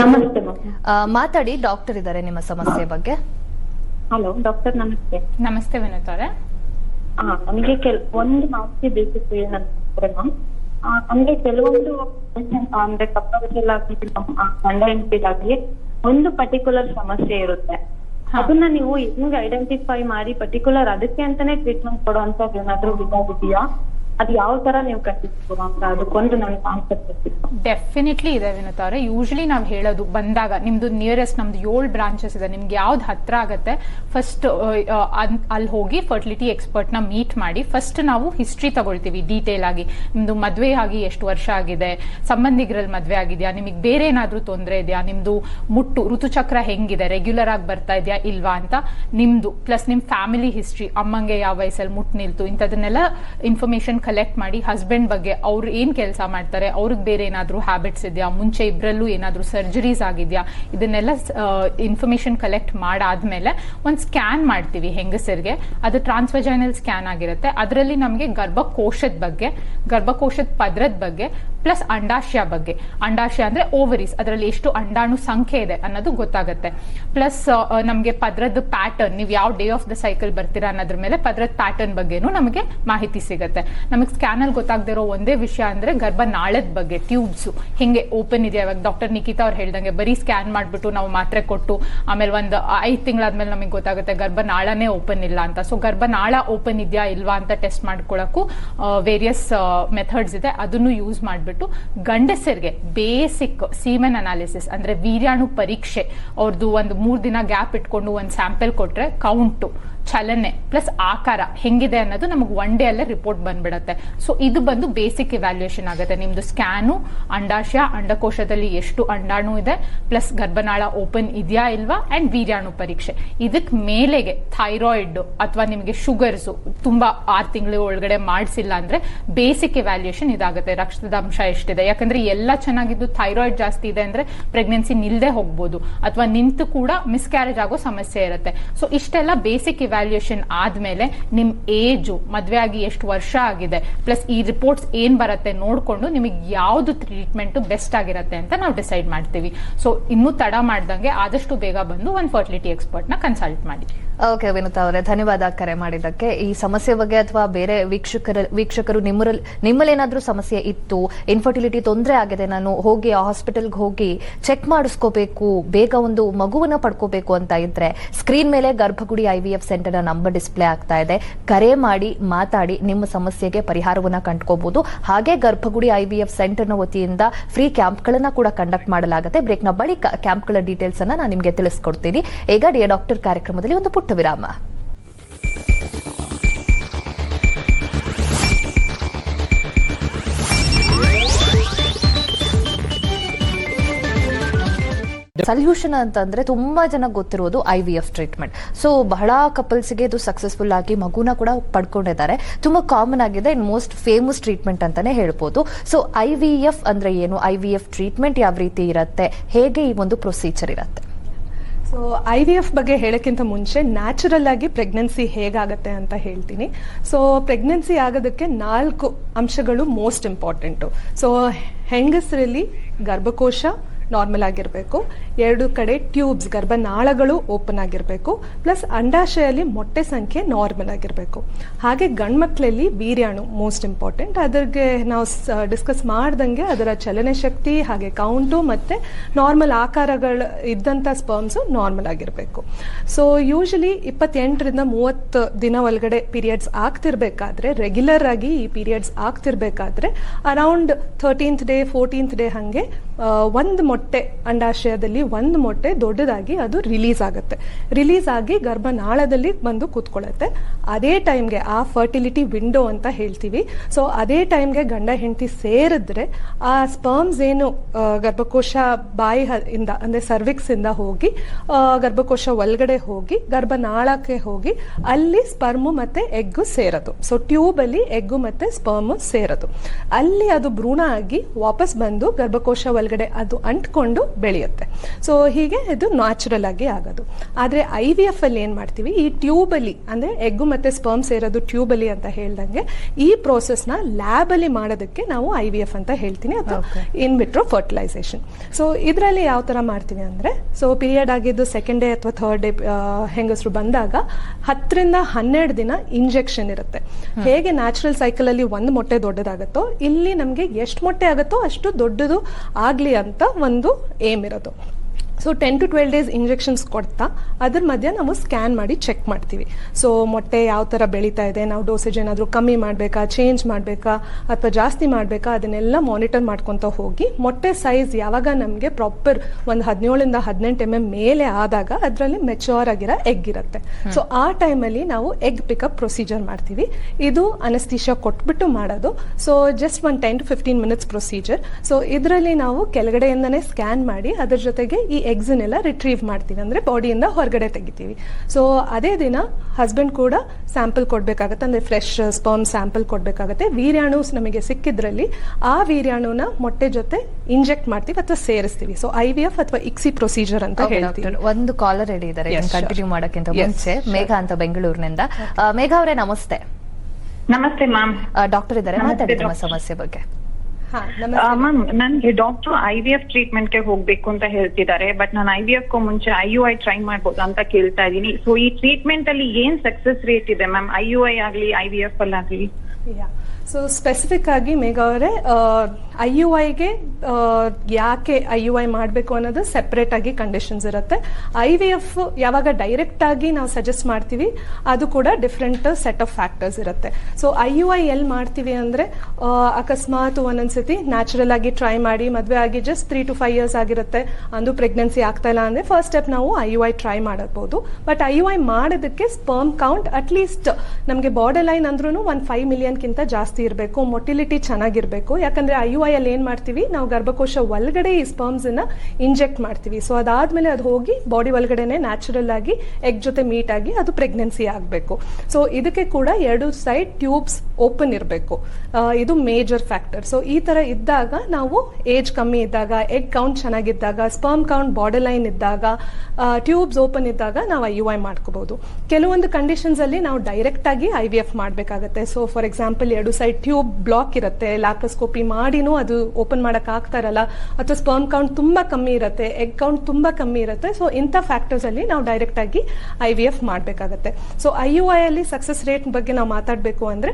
Speaker 4: ನಮಸ್ತೆ
Speaker 1: ಮಾತಾಡಿ ಡಾಕ್ಟರ್ ಇದ್ದಾರೆ ನಿಮ್ಮ ಸಮಸ್ಯೆ ಬಗ್ಗೆ.
Speaker 4: ಹಲೋ ಡಾಕ್ಟರ್ ನಮಸ್ತೆ.
Speaker 2: ನಮಸ್ತೆ ವಿನುತಾ ಅವರೇ.
Speaker 4: ಹಾ ನಮಗೆ ಕೆಲ್ ಒಂದು ಮಾಹಿತಿ ಬೇಕಿತ್ತು ಏನಂತ ಮ್ಯಾಮ್ ಅಂದ್ರೆ ಕೆಲವೊಂದು ಅಂದ್ರೆ ಕಪ್ಪೆಲ್ಲಾಗ್ಲಿ ಗಂಡ ಹೆಂಡತಿಗಾಗ್ಲಿ ಒಂದು ಪರ್ಟಿಕ್ಯುಲರ್ ಸಮಸ್ಯೆ ಇರುತ್ತೆ. ಅದನ್ನ ನೀವು ಹೆಂಗ್ ಐಡೆಂಟಿಫೈ ಮಾಡಿ ಪರ್ಟಿಕ್ಯುಲರ್ ಅದಕ್ಕೆ ಅಂತಾನೆ ಟ್ರೀಟ್ಮೆಂಟ್ ಕೊಡುವಂತದ್ದು ಏನಾದ್ರೂ ಇದಾಗಿದೆಯಾ? ಅದು ಯಾವ ತರ ನೀವು ಅಂತ ಅದಕ್ಕೊಂದು ನನ್
Speaker 2: ಡೆಫಿನೆಟ್ಲಿ ಇದೆ ವಿನೋತ್ ಅವರೇ. ಯೂಶಲಿ ನಾವು ಹೇಳೋದು ಬಂದಾಗ, ನಿಮ್ದು ನಿಯರೆಸ್ಟ್ ನಮ್ದು ಏಳು ಬ್ರಾಂಚಸ್ ಇದೆ. ನಿಮ್ಗೆ ಯಾವ್ದು ಹತ್ರ ಆಗತ್ತೆ ಫಸ್ಟ್ ಅಲ್ಲಿ ಹೋಗಿ ಫರ್ಟಿಲಿಟಿ ಎಕ್ಸ್ಪರ್ಟ್ನ ಮೀಟ್ ಮಾಡಿ ಫಸ್ಟ್ ನಾವು ಹಿಸ್ಟ್ರಿ ತಗೊಳ್ತೀವಿ ಡೀಟೇಲ್ ಆಗಿ. ನಿಮ್ದು ಮದ್ವೆ ಆಗಿ ಎಷ್ಟು ವರ್ಷ ಆಗಿದೆ ಸಂಬಂಧಿಗರಲ್ಲಿ ಮದ್ವೆ ಆಗಿದೆಯಾ, ನಿಮಗೆ ಬೇರೆ ಏನಾದ್ರೂ ತೊಂದರೆ ಇದೆಯಾ, ನಿಮ್ದು ಮುಟ್ಟು, ಋತುಚಕ್ರ ಹೆಂಗಿದೆ ರೆಗ್ಯುಲರ್ ಆಗಿ ಬರ್ತಾ ಇದೆಯಾ, ಇಲ್ವಾ ಅಂತ ನಿಮ್ದು ಪ್ಲಸ್ ನಿಮ್ ಫ್ಯಾಮಿಲಿ ಹಿಸ್ಟ್ರಿ ಅಮ್ಮಂಗೆ ಯಾವ ವಯಸ್ಸಲ್ಲಿ ಮುಟ್ಟು ನಿಲ್ತು, ಇಂಥದನ್ನೆಲ್ಲ ಇನ್ಫಾರ್ಮೇಶನ್ ಕಲೆಕ್ಟ್ ಮಾಡಿ ಹಸ್ಬೆಂಡ್ ಬಗ್ಗೆ ಅವ್ರು ಏನ್ ಕೆಲಸ ಮಾಡ್ತಾರೆ, ಅವ್ರಿಗೆ ಬೇರೆ ಏನಾದ್ರೂ ಹ್ಯಾಬಿಟ್ಸ್ ಇದೆಯಾ? ಮುಂಚೆ ಇಬ್ಬರಲ್ಲೂ ಏನಾದ್ರೂ ಸರ್ಜರೀಸ್ ಆಗಿದ್ಯಾ? ಇದನ್ನೆಲ್ಲ ಇನ್ಫಾರ್ಮೇಶನ್ ಕಲೆಕ್ಟ್ ಮಾಡಾದ್ಮೇಲೆ ಒಂದು ಸ್ಕ್ಯಾನ್ ಮಾಡ್ತೀವಿ ಹೆಂಗಸರಿಗೆ. ಅದು ಟ್ರಾನ್ಸ್ವಜೈನಲ್ ಸ್ಕ್ಯಾನ್ ಆಗಿರುತ್ತೆ. ಅದರಲ್ಲಿ ನಮಗೆ ಗರ್ಭಕೋಶದ ಬಗ್ಗೆ, ಗರ್ಭಕೋಶದ ಪದ್ರದ ಬಗ್ಗೆ ಪ್ಲಸ್ ಅಂಡಾಶಯ ಬಗ್ಗೆ. ಅಂಡಾಶಯ ಅಂದ್ರೆ ಓವರೀಸ್ ಅದರಲ್ಲಿ ಎಷ್ಟು ಅಂಡಾಣು ಸಂಖ್ಯೆ ಇದೆ ಅನ್ನೋದು ಗೊತ್ತಾಗುತ್ತೆ. ಪ್ಲಸ್ ನಮಗೆ ಪದ್ರದ ಪ್ಯಾಟರ್ನ್ ನೀವು ಯಾವ ಡೇ ಆಫ್ ದ ಸೈಕಲ್ ಬರ್ತೀರಾ ಅನ್ನೋದ್ರ ಮೇಲೆ ಪದ್ರದ ಪ್ಯಾಟರ್ನ್ ಬಗ್ಗೆನೂ ನಮಗೆ ಮಾಹಿತಿ ಸಿಗುತ್ತೆ. ನಮಗೆ ಸ್ಕ್ಯಾನ್ ಅಲ್ಲಿ ಗೊತ್ತಾಗದಿರೋ ಒಂದೇ ವಿಷಯ ಅಂದ್ರೆ ಗರ್ಭನಾಳದ ಬಗ್ಗೆ ಟ್ಯೂಬ್ಸ್ ಹಿಂಗೆ ಓಪನ್ ಇದೆಯಾ ಇವಾಗ ಡಾಕ್ಟರ್ ನಿಖಿತಾ ಅವ್ರು ಹೇಳ್ದಂಗೆ ಬರೀ ಸ್ಕ್ಯಾನ್ ಮಾಡ್ಬಿಟ್ಟು ನಾವು ಮಾತ್ರೆ ಕೊಟ್ಟು, ಆಮೇಲೆ ಒಂದು ಐದು ತಿಂಗಳಾದ್ಮೇಲೆ ನಮಗೆ ಗೊತ್ತಾಗುತ್ತೆ ಗರ್ಭನಾಳನೇ ಓಪನ್ ಇಲ್ಲ ಅಂತ. ಸೊ ಗರ್ಭನಾಳ ಓಪನ್ ಇದೆಯಾ ಇಲ್ವಾ ಅಂತ ಟೆಸ್ಟ್ ಮಾಡ್ಕೊಳಕ್ಕೂ ವೇರಿಯಸ್ ಮೆಥಡ್ಸ್ ಇದೆ. ಅದನ್ನು ಯೂಸ್ ಮಾಡಿಬಿಟ್ಟು ಗಂಡಸರಿಗೆ ಬೇಸಿಕ್ ಸೀಮೆನ್ ಅನಾಲಿಸಿಸ್ ಅಂದ್ರೆ ವೀರ್ಯಾಣು ಪರೀಕ್ಷೆ. ಅವ್ರದ್ದು ಒಂದು ಮೂರ್ ದಿನ ಗ್ಯಾಪ್ ಇಟ್ಕೊಂಡು ಒಂದು ಸ್ಯಾಂಪಲ್ ಕೊಟ್ರೆ ಕೌಂಟು ಚಲನೆ ಪ್ಲಸ್ ಆಕಾರ ಹೆಂಗಿದೆ ಅನ್ನೋದು ನಮಗೆ ಒನ್ ಡೇ ಅಲ್ಲೇ ರಿಪೋರ್ಟ್ ಬಂದ್ಬಿಡತ್ತೆ. ಸೊ ಇದು ಬಂದು ಬೇಸಿಕ್ ಇವ್ಯಾಲ್ಯೂಯೇಷನ್ ಆಗುತ್ತೆ. ನಿಮ್ದು ಸ್ಕ್ಯಾನು ಅಂಡಾಶಯ, ಅಂಡಕೋಶದಲ್ಲಿ ಎಷ್ಟು ಅಂಡಾಣು ಇದೆ ಪ್ಲಸ್ ಗರ್ಭನಾಳ ಓಪನ್ ಇದೆಯಾ ಇಲ್ವಾ ಅಂಡ್ ವೀರ್ಯಾಣು ಪರೀಕ್ಷೆ. ಇದಕ್ ಮೇಲೆಗೆ ಥೈರಾಯ್ಡ್ ಅಥವಾ ನಿಮಗೆ ಶುಗರ್ಸ್ ತುಂಬಾ ಆರು ತಿಂಗಳು ಒಳಗಡೆ ಮಾಡಿಸಿಲ್ಲ ಅಂದ್ರೆ ಬೇಸಿಕ್ ಇವ್ಯಾಲ್ಯೂಯೇಷನ್ ಇದಾಗುತ್ತೆ. ರಕ್ತದ ಅಂಶ ಎಷ್ಟಿದೆ? ಯಾಕಂದ್ರೆ ಎಲ್ಲ ಚೆನ್ನಾಗಿದ್ದು ಥೈರಾಯ್ಡ್ ಜಾಸ್ತಿ ಇದೆ ಅಂದ್ರೆ ಪ್ರೆಗ್ನೆನ್ಸಿ ನಿಲ್ದೇ ಹೋಗ್ಬೋದು. ಅಥವಾ ನಿಂತು ಕೂಡ ಮಿಸ್ಕ್ಯಾರೇಜ್ ಆಗೋ ಸಮಸ್ಯೆ ಇರುತ್ತೆ. ಸೊ ಇಷ್ಟೆಲ್ಲ ಬೇಸಿಕ್ ಇವ್ಯಾಲ್ಯೂಯೇಷನ್ ಆದ್ಮೇಲೆ ನಿಮ್ ಏಜು ಮದ್ವೆ ಆಗಿ ಎಷ್ಟು ವರ್ಷ ಆಗಿದೆ ಪ್ಲಸ್ ಈ ರಿಪೋರ್ಟ್ಸ್ ಏನ್ ಬರುತ್ತೆ ನೋಡ್ಕೊಂಡು ನಿಮಗೆ ಯಾವ್ದು ಟ್ರೀಟ್ಮೆಂಟ್ ಬೆಸ್ಟ್ ಆಗಿರುತ್ತೆ ಅಂತ ನಾವು ಡಿಸೈಡ್ ಮಾಡ್ತೀವಿ. ಸೊ ಇನ್ನೂ ತಡ ಮಾಡ್ದಂಗೆ ಆದಷ್ಟು ಬೇಗ ಬಂದು ಒಂದು ಫರ್ಟಿಲಿಟಿ ಎಕ್ಸ್ಪರ್ಟ್ನ ಕನ್ಸಲ್ಟ್ ಮಾಡಿ.
Speaker 1: ಓಕೆ ವಿನುತಾ ಅವರೇ, ಧನ್ಯವಾದ ಕರೆ ಮಾಡಿದ್ದಕ್ಕೆ. ಈ ಸಮಸ್ಯೆ ಬಗ್ಗೆ ಅಥವಾ ಬೇರೆ ವೀಕ್ಷಕರ, ವೀಕ್ಷಕರು ನಿಮ್ಮರಲ್ಲಿ ನಿಮ್ಮಲ್ಲಿ ಏನಾದರೂ ಸಮಸ್ಯೆ ಇತ್ತು ಇನ್ಫರ್ಟಿಲಿಟಿ ತೊಂದರೆ ಆಗಿದೆ, ನಾನು ಹೋಗಿ ಹಾಸ್ಪಿಟಲ್ಗೆ ಹೋಗಿ ಚೆಕ್ ಮಾಡಿಸ್ಕೋಬೇಕು, ಬೇಗ ಒಂದು ಮಗುವನ್ನ ಪಡ್ಕೋಬೇಕು ಅಂತ ಇದ್ರೆ ಸ್ಕ್ರೀನ್ ಮೇಲೆ ಗರ್ಭಗುಡಿ ಐವಿಎಫ್ ಸೆಂಟರ್ ನಂಬರ್ ಡಿಸ್ಪ್ಲೇ ಆಗ್ತಾ ಇದೆ. ಕರೆ ಮಾಡಿ, ಮಾತಾಡಿ, ನಿಮ್ಮ ಸಮಸ್ಯೆಗೆ ಪರಿಹಾರವನ್ನ ಕಂಡುಕೋಬಹುದು ಹಾಗೆ ಗರ್ಭಗುಡಿ ಐವಿಎಫ್ ಸೆಂಟರ್ನ ವತಿಯಿಂದ ಫ್ರೀ ಕ್ಯಾಂಪ್ಗಳನ್ನ ಕೂಡ ಕಂಡಕ್ಟ್ ಮಾಡಲಾಗುತ್ತೆ. ಬ್ರೇಕ್ನ ಬಳಿಕ ಕ್ಯಾಂಪ್ಗಳ ಡೀಟೇಲ್ಸ್ ಅನ್ನ ನಾನು ನಿಮಗೆ ತಿಳಿಸ್ಕೊಡ್ತೀನಿ. ಈಗ ಡಿಯ ಡಾಕ್ಟರ್ ಕಾರ್ಯಕ್ರಮದಲ್ಲಿ ಒಂದು ಪುಟ್ಟ ವಿರಾಮ. ಸಲ್ಯೂಷನ್ ಅಂತಂದ್ರೆ ತುಂಬಾ ಜನ ಗೊತ್ತಿರೋದು I V F treatment so ಬಹಳ ಕಪಲ್ಸ್ಗೆ ಇದು ಸಕ್ಸಸ್ಫುಲ್ ಆಗಿ ಮಗುನ ಕೂಡ ಪಡ್ಕೊಂಡಿದ್ದಾರೆ. ತುಂಬಾ ಕಾಮನ್ ಆಗಿದೆ ಅಂಡ್ ಮೋಸ್ಟ್ ಫೇಮಸ್ ಟ್ರೀಟ್ಮೆಂಟ್ ಅಂತಾನೆ ಹೇಳ್ಬೋದು. ಸೊ ಐ ವಿ ಎಫ್ ಅಂದ್ರೆ ಏನು? ಐ ವಿ ಎಫ್ ಟ್ರೀಟ್ಮೆಂಟ್ ಯಾವ ರೀತಿ ಇರುತ್ತೆ? ಹೇಗೆ ಈ ಒಂದು ಪ್ರೊಸೀಜರ್ ಇರುತ್ತೆ?
Speaker 3: ಸೊ ಐ ವಿ ಎಫ್ ಬಗ್ಗೆ ಹೇಳೋಕ್ಕಿಂತ ಮುಂಚೆ ನ್ಯಾಚುರಲ್ ಆಗಿ ಪ್ರೆಗ್ನೆನ್ಸಿ ಹೇಗಾಗತ್ತೆ ಅಂತ ಹೇಳ್ತೀನಿ. ಸೊ ಪ್ರೆಗ್ನೆನ್ಸಿ ಆಗೋದಕ್ಕೆ ನಾಲ್ಕು ಅಂಶಗಳು ಮೋಸ್ಟ್ ಇಂಪಾರ್ಟೆಂಟು ಸೊ ಹೆಂಗಸರಲ್ಲಿ ಗರ್ಭಕೋಶ ನಾರ್ಮಲ್ ಆಗಿರಬೇಕು ಎರಡು ಕಡೆ ಟ್ಯೂಬ್ಸ್, ಗರ್ಭನಾಳಗಳು ಓಪನ್ ಆಗಿರಬೇಕು ಪ್ಲಸ್ ಅಂಡಾಶಯಲ್ಲಿ ಮೊಟ್ಟೆ ಸಂಖ್ಯೆ ನಾರ್ಮಲ್ ಆಗಿರಬೇಕು. ಹಾಗೆ ಗಂಡ್ಮಕ್ಳಲ್ಲಿ ವೀರ್ಯಾಣು ಮೋಸ್ಟ್ ಇಂಪಾರ್ಟೆಂಟ್ ಅದ್ರಿಗೆ ನಾವು ಡಿಸ್ಕಸ್ ಮಾಡ್ದಂಗೆ ಅದರ ಚಲನೆ ಶಕ್ತಿ, ಹಾಗೆ ಕೌಂಟು ಮತ್ತೆ ನಾರ್ಮಲ್ ಆಕಾರಗಳು ಇದ್ದಂಥ ಸ್ಪರ್ಮ್ಸು ನಾರ್ಮಲ್ ಆಗಿರಬೇಕು. ಸೊ ಯೂಶಲಿ ಇಪ್ಪತ್ತೆಂಟರಿಂದ ಮೂವತ್ತು ದಿನ ಒಳಗಡೆ ಪೀರಿಯಡ್ಸ್ ಆಗ್ತಿರ್ಬೇಕಾದ್ರೆ ರೆಗ್ಯುಲರ್ ಆಗಿ ಈ periods ಆಗ್ತಿರ್ಬೇಕಾದ್ರೆ around thirteenth day fourteenth day ಹಾಗೆ ಒಂದು ಮೊಟ್ಟೆ ಅಂಡಾಶಯದಲ್ಲಿ ಒಂದು ಮೊಟ್ಟೆ ದೊಡ್ಡದಾಗಿ ಅದು ರಿಲೀಸ್ ಆಗುತ್ತೆ. ರಿಲೀಸ್ ಆಗಿ ಗರ್ಭನಾಳದಲ್ಲಿ ಬಂದು ಕೂತ್ಕೊಳ್ಳುತ್ತೆ. ಅದೇ ಟೈಮ್ಗೆ ಆ ಫರ್ಟಿಲಿಟಿ ವಿಂಡೋ ಅಂತ ಹೇಳ್ತೀವಿ. ಸೊ ಅದೇ ಟೈಮ್ಗೆ ಗಂಡ, ಹೆಂಡತಿ ಸೇರಿದ್ರೆ ಆ ಸ್ಪರ್ಮ್ಸ್ ಏನು ಗರ್ಭಕೋಶ ಬಾಯಿ ಇಂದ, ಅಂದ್ರೆ ಸರ್ವಿಕ್ಸ್ ಇಂದ ಹೋಗಿ ಗರ್ಭಕೋಶ ಒಳಗಡೆ ಹೋಗಿ, ಗರ್ಭನಾಳಕ್ಕೆ ಹೋಗಿ, ಅಲ್ಲಿ ಸ್ಪರ್ಮ್ ಮತ್ತೆ ಎಗ್ಗು ಸೇರೋದು. ಸೊ ಟ್ಯೂಬ್ ಅಲ್ಲಿ ಎಗ್ಗು ಮತ್ತೆ ಸ್ಪರ್ಮು ಸೇರೋದು. ಅಲ್ಲಿ ಅದು ಭ್ರೂಣ ಆಗಿ ವಾಪಸ್ ಬಂದು ಗರ್ಭಕೋಶ ಒಳಗಡೆ ಅದು ಅಂಟ್ಕೊಂಡು ಬೆಳೆಯುತ್ತೆ. ಸೊ ಹೀಗೆ ಇದು ನ್ಯಾಚುರಲ್ ಆಗಿ ಆಗೋದು. ಆದ್ರೆ ಐ ವಿ ಎಫ್ ಅಲ್ಲಿ ಏನು ಮಾಡ್ತೀವಿ? ಈ ಟ್ಯೂಬ್ ಅಲ್ಲಿ ಅಂದ್ರೆ ಎಗ್ಗು ಮತ್ತೆ ಸ್ಪರ್ಮ್ ಸೇರೋದು ಟ್ಯೂಬಲಿ ಅಲ್ಲಿ ಅಂತ ಹೇಳ್ದಂಗೆ ಈ ಪ್ರೋಸೆಸ್ನ ಲ್ಯಾಬ್ ಅಲ್ಲಿ ಮಾಡೋದಕ್ಕೆ ನಾವು ಐ ವಿ ಎಫ್ ಅಂತ ಹೇಳ್ತೀನಿ. ಅಥವಾ ಇನ್ ಬಿಟ್ರೋ ಫರ್ಟಿಲೈಸೇಷನ್ ಸೊ ಇದರಲ್ಲಿ ಯಾವ ತರ ಮಾಡ್ತೀವಿ ಅಂದ್ರೆ ಸೊ ಪೀರಿಯಡ್ ಆಗಿದ್ದು ಸೆಕೆಂಡ್ ಡೇ ಅಥವಾ ಥರ್ಡ್ ಡೇ ಹೆಂಗಸರು ಬಂದಾಗ ಹತ್ತರಿಂದ ಹನ್ನೆರಡು ದಿನ ಇಂಜೆಕ್ಷನ್ ಇರುತ್ತೆ. ಹೇಗೆ ನ್ಯಾಚುರಲ್ ಸೈಕಲ್ ಅಲ್ಲಿ ಒಂದು ಮೊಟ್ಟೆ ದೊಡ್ಡದಾಗುತ್ತೋ ಇಲ್ಲಿ ನಮಗೆ ಎಷ್ಟು ಮೊಟ್ಟೆ ಆಗುತ್ತೋ ಅಷ್ಟು ದೊಡ್ಡದು ಆಗ್ಲಿ ಅಂತ ಒಂದು ಏಮ್ ಇರೋದು. So ten to twelve days injections ಕೊಡ್ತಾ ಅದ್ರ ಮಧ್ಯೆ ನಾವು ಸ್ಕ್ಯಾನ್ ಮಾಡಿ ಚೆಕ್ ಮಾಡ್ತೀವಿ. ಸೊ ಮೊಟ್ಟೆ ಯಾವ ಥರ ಬೆಳೀತಾ ಇದೆ ನಾವು ಡೋಸೇಜ್ ಏನಾದರೂ ಕಮ್ಮಿ ಮಾಡಬೇಕಾ ಚೇಂಜ್ ಮಾಡಬೇಕಾ ಅಥವಾ ಜಾಸ್ತಿ ಮಾಡಬೇಕಾ ಅದನ್ನೆಲ್ಲ ಮಾನಿಟರ್ ಮಾಡ್ಕೊತ ಹೋಗಿ ಮೊಟ್ಟೆ ಸೈಜ್ ಯಾವಾಗ ನಮಗೆ ಪ್ರಾಪರ್ ಒಂದು ಹದಿನೇಳಿಂದ ಹದಿನೆಂಟು ಎಂ ಎಂ ಮೇಲೆ ಆದಾಗ ಅದರಲ್ಲಿ ಮೆಚೋರ್ ಆಗಿರೋ ಎಗ್ ಇರುತ್ತೆ. ಸೊ ಆ ಟೈಮಲ್ಲಿ ನಾವು ಎಗ್ ಪಿಕಪ್ ಪ್ರೊಸೀಜರ್ ಮಾಡ್ತೀವಿ. ಇದು ಅನಸ್ತೀಶಾ ಕೊಟ್ಬಿಟ್ಟು ಮಾಡೋದು. ಸೊ ಜಸ್ಟ್ ಒಂದು ten to fifteen minutes procedure so ಇದರಲ್ಲಿ ನಾವು ಕೆಳಗಡೆಯಿಂದನೇ ಸ್ಕ್ಯಾನ್ ಮಾಡಿ ಅದರ ಜೊತೆಗೆ ಈ ಎಗ್ಸನ್ನೆಲ್ಲ ರಿಟ್ರೀವ್ ಮಾಡ್ತೀವಿ. ಅಂದರೆ ಬಾಡಿಯಿಂದ ಹೊರಗಡೆ ತೆಗಿತೀವಿ. ಸೊ ಅದೇ ದಿನ ಹಸ್ಬೆಂಡ್ ಕೂಡ ಸ್ಯಾಂಪಲ್ ಕೊಡಬೇಕಾಗತ್ತೆ. ಅಂದರೆ ಫ್ರೆಶ್ ಸ್ಪರ್ಮ್ ಸ್ಯಾಂಪಲ್ ಕೊಡಬೇಕಾಗತ್ತೆ. ವೀರ್ಯಾಣುಸ್ ನಮಗೆ ಸಿಕ್ಕಿದ್ರಲ್ಲಿ ಆ ವೀರ್ಯಾಣುನ ಮೊಟ್ಟೆ ಜೊತೆ ಇಂಜೆಕ್ಟ್ ಮಾಡ್ತೀವಿ ಅಥವಾ ಸೇರಿಸ್ತೀವಿ. ಸೊ ಐ ವಿ ಎಫ್ ಅಥವಾ ಇಕ್ಸಿ ಪ್ರೊಸೀಜರ್ ಅಂತ ಹೇಳ್ತೀವಿ.
Speaker 1: ಒಂದು ಕಾಲರ್ ರೆಡಿ ಇದ್ದಾರೆ. ಕಂಟಿನ್ಯೂ ಮಾಡಕ್ಕಿಂತ ಮುಂಚೆ. ಮೇಘ ಅಂತ ಬೆಂಗಳೂರಿನಿಂದ. ಆ, ಮೇಘ ಅವರೇ ನಮಸ್ತೆ.
Speaker 4: ನಮಸ್ತೆ ಮ್ಯಾಮ್
Speaker 1: ಡಾಕ್ಟರ್ ಇದ್ದಾರೆ. ಮಾತಾಡಿ ನಿಮ್ಮ ಸಮಸ್ಯೆ ಬಗ್ಗೆ.
Speaker 4: ಮ್ಯಾಮ್ ನನ್ಗೆ ಡಾಕ್ಟರ್ ಐ ವಿ ಎಫ್ ಟ್ರೀಟ್ಮೆಂಟ್ಗೆ ಹೋಗ್ಬೇಕು ಅಂತ ಹೇಳ್ತಿದ್ದಾರೆ ಬಟ್ ನಾನು ಐ ವಿ ಎಫ್ ಮುಂಚೆ ಐ ಯು ಐ ಟ್ರೈ ಮಾಡ್ಬೋದು ಅಂತ ಕೇಳ್ತಾ ಇದ್ದೀನಿ. ಸೊ ಈ ಟ್ರೀಟ್ಮೆಂಟ್ ಅಲ್ಲಿ ಏನ್ ಸಕ್ಸಸ್ ರೇಟ್ ಇದೆ ಮ್ಯಾಮ್ ಐ ಯು ಐ ಆಗ್ಲಿ ಐ ವಿ ಎಫ್ ಅಲ್ಲಿ ಆಗ್ಲಿ
Speaker 3: ಸೊ ಸ್ಪೆಸಿಫಿಕ್ ಆಗಿ ಮೇಘ ಅವರೇ ಐ ಯು ಐಗೆ ಯಾಕೆ ಐ ಯು ಐ ಮಾಡಬೇಕು ಅನ್ನೋದು ಸೆಪ್ರೇಟ್ ಆಗಿ ಕಂಡೀಷನ್ಸ್ ಇರುತ್ತೆ. ಐ ವಿ ಎಫ್ ಯಾವಾಗ ಡೈರೆಕ್ಟ್ ಆಗಿ ನಾವು ಸಜೆಸ್ಟ್ ಮಾಡ್ತೀವಿ, ಅದು ಕೂಡ ಡಿಫ್ರೆಂಟ್ ಸೆಟ್ ಆಫ್ ಫ್ಯಾಕ್ಟರ್ಸ್ ಇರುತ್ತೆ. ಸೊ ಐ ಯು ಐ ಎಲ್ಲಿ ಮಾಡ್ತೀವಿ ಅಂದರೆ ಅಕಸ್ಮಾತ್ ಒಂದೊಂದ್ಸತಿ ನ್ಯಾಚುರಲ್ ಆಗಿ ಟ್ರೈ ಮಾಡಿ, ಮದುವೆ ಆಗಿ just three to five years ಆಗಿರುತ್ತೆ. ಅಂದು ಪ್ರೆಗ್ನೆನ್ಸಿ ಆಗ್ತಾ ಇಲ್ಲ ಅಂದರೆ ಫಸ್ಟ್ ಸ್ಟೆಪ್ ನಾವು ಐ ಯು ಐ ಟ್ರೈ ಮಾಡಬಹುದು. ಬಟ್ ಐ ಯು ಐ ಮಾಡೋದಕ್ಕೆ ಸ್ಪರ್ಮ್ ಕೌಂಟ್ ಅಟ್ಲೀಸ್ಟ್ ನಮಗೆ ಬಾರ್ಡರ್ ಲೈನ್ ಅಂದ್ರೂ ಒಂದು ಫೈವ್ ಮಿಲಿಯನ್ಗಿಂತ ಜಾಸ್ತಿ ಇರಬೇಕು ಮೊಟಿಲಿಟಿ ಚೆನ್ನಾಗಿರಬೇಕು. ಯಾಕಂದ್ರೆ ಐ ಯು ಐ ಅಲ್ಲಿ ಏನು ಮಾಡ್ತೀವಿ? ನಾವು ಗರ್ಭಕೋಶ ಒಳಗಡೆ ಈ ಸ್ಪರ್ಮ್ಸ್ ಅನ್ನ ಇಂಜೆಕ್ಟ್ ಮಾಡ್ತೀವಿ. ಸೊ ಅದಾದ್ಮೇಲೆ ಅದು ಹೋಗಿ ಬಾಡಿ ಒಳಗಡೆನೆ ನ್ಯಾಚುರಲ್ ಆಗಿ ಎಗ್ ಜೊತೆ ಮೀಟ್ ಆಗಿ ಅದು ಪ್ರೆಗ್ನೆನ್ಸಿ ಆಗಬೇಕು. ಸೊ ಇದಕ್ಕೆ ಕೂಡ ಎರಡು ಸೈಡ್ ಟ್ಯೂಬ್ಸ್ ಓಪನ್ ಇರಬೇಕು. ಇದು ಮೇಜರ್ ಫ್ಯಾಕ್ಟರ್ ಸೊ ಈ ತರ ಇದ್ದಾಗ ನಾವು ಏಜ್ ಕಮ್ಮಿ ಇದ್ದಾಗ ಎಗ್ ಕೌಂಟ್ ಚೆನ್ನಾಗಿದ್ದಾಗ ಸ್ಪರ್ಮ್ ಕೌಂಟ್ ಬಾರ್ಡರ್ ಲೈನ್ ಇದ್ದಾಗ ಟ್ಯೂಬ್ಸ್ ಓಪನ್ ಇದ್ದಾಗ ನಾವು ಐ ಯು ಐ ಮಾಡ್ಕೋಬಹುದು ಕೆಲವೊಂದು ಕಂಡೀಷನ್ಸ್ ಅಲ್ಲಿ ನಾವು ಡೈರೆಕ್ಟ್ ಆಗಿ ಐ ವಿ ಎಫ್ ಮಾಡಬೇಕಾಗುತ್ತೆ. ಸೊ ಫಾರ್ ಎಕ್ಸಾಂಪಲ್ ಎರಡು ಸೈಡ್ ಟ್ಯೂಬ್ ಬ್ಲಾಕ್ ಇರುತ್ತೆ, ಲ್ಯಾಪ್ರೋಸ್ಕೋಪಿ ಮಾಡಿನೂ ಅದು ಓಪನ್ ಮಾಡಕ್ ಆಗ್ತಾ ಇರಲ್ಲ ಅಥವಾ ಸ್ಪರ್ಮ್ ಕೌಂಟ್ ತುಂಬಾ ಕಮ್ಮಿ ಇರುತ್ತೆ, ಎಗ್ ಕೌಂಟ್ ತುಂಬಾ ಕಮ್ಮಿ ಇರುತ್ತೆ ಸೊ ಇಂಥ ಫ್ಯಾಕ್ಟರ್ಸ್ ಅಲ್ಲಿ ನಾವು ಡೈರೆಕ್ಟ್ ಆಗಿ ಐ ವಿ ಎಫ್ ಮಾಡಬೇಕಾಗತ್ತೆ. ಸೊ ಐ ಯು ಐ ಅಲ್ಲಿ ಸಕ್ಸಸ್ ರೇಟ್ ಬಗ್ಗೆ ನಾವು ಮಾತಾಡಬೇಕು ಅಂದ್ರೆ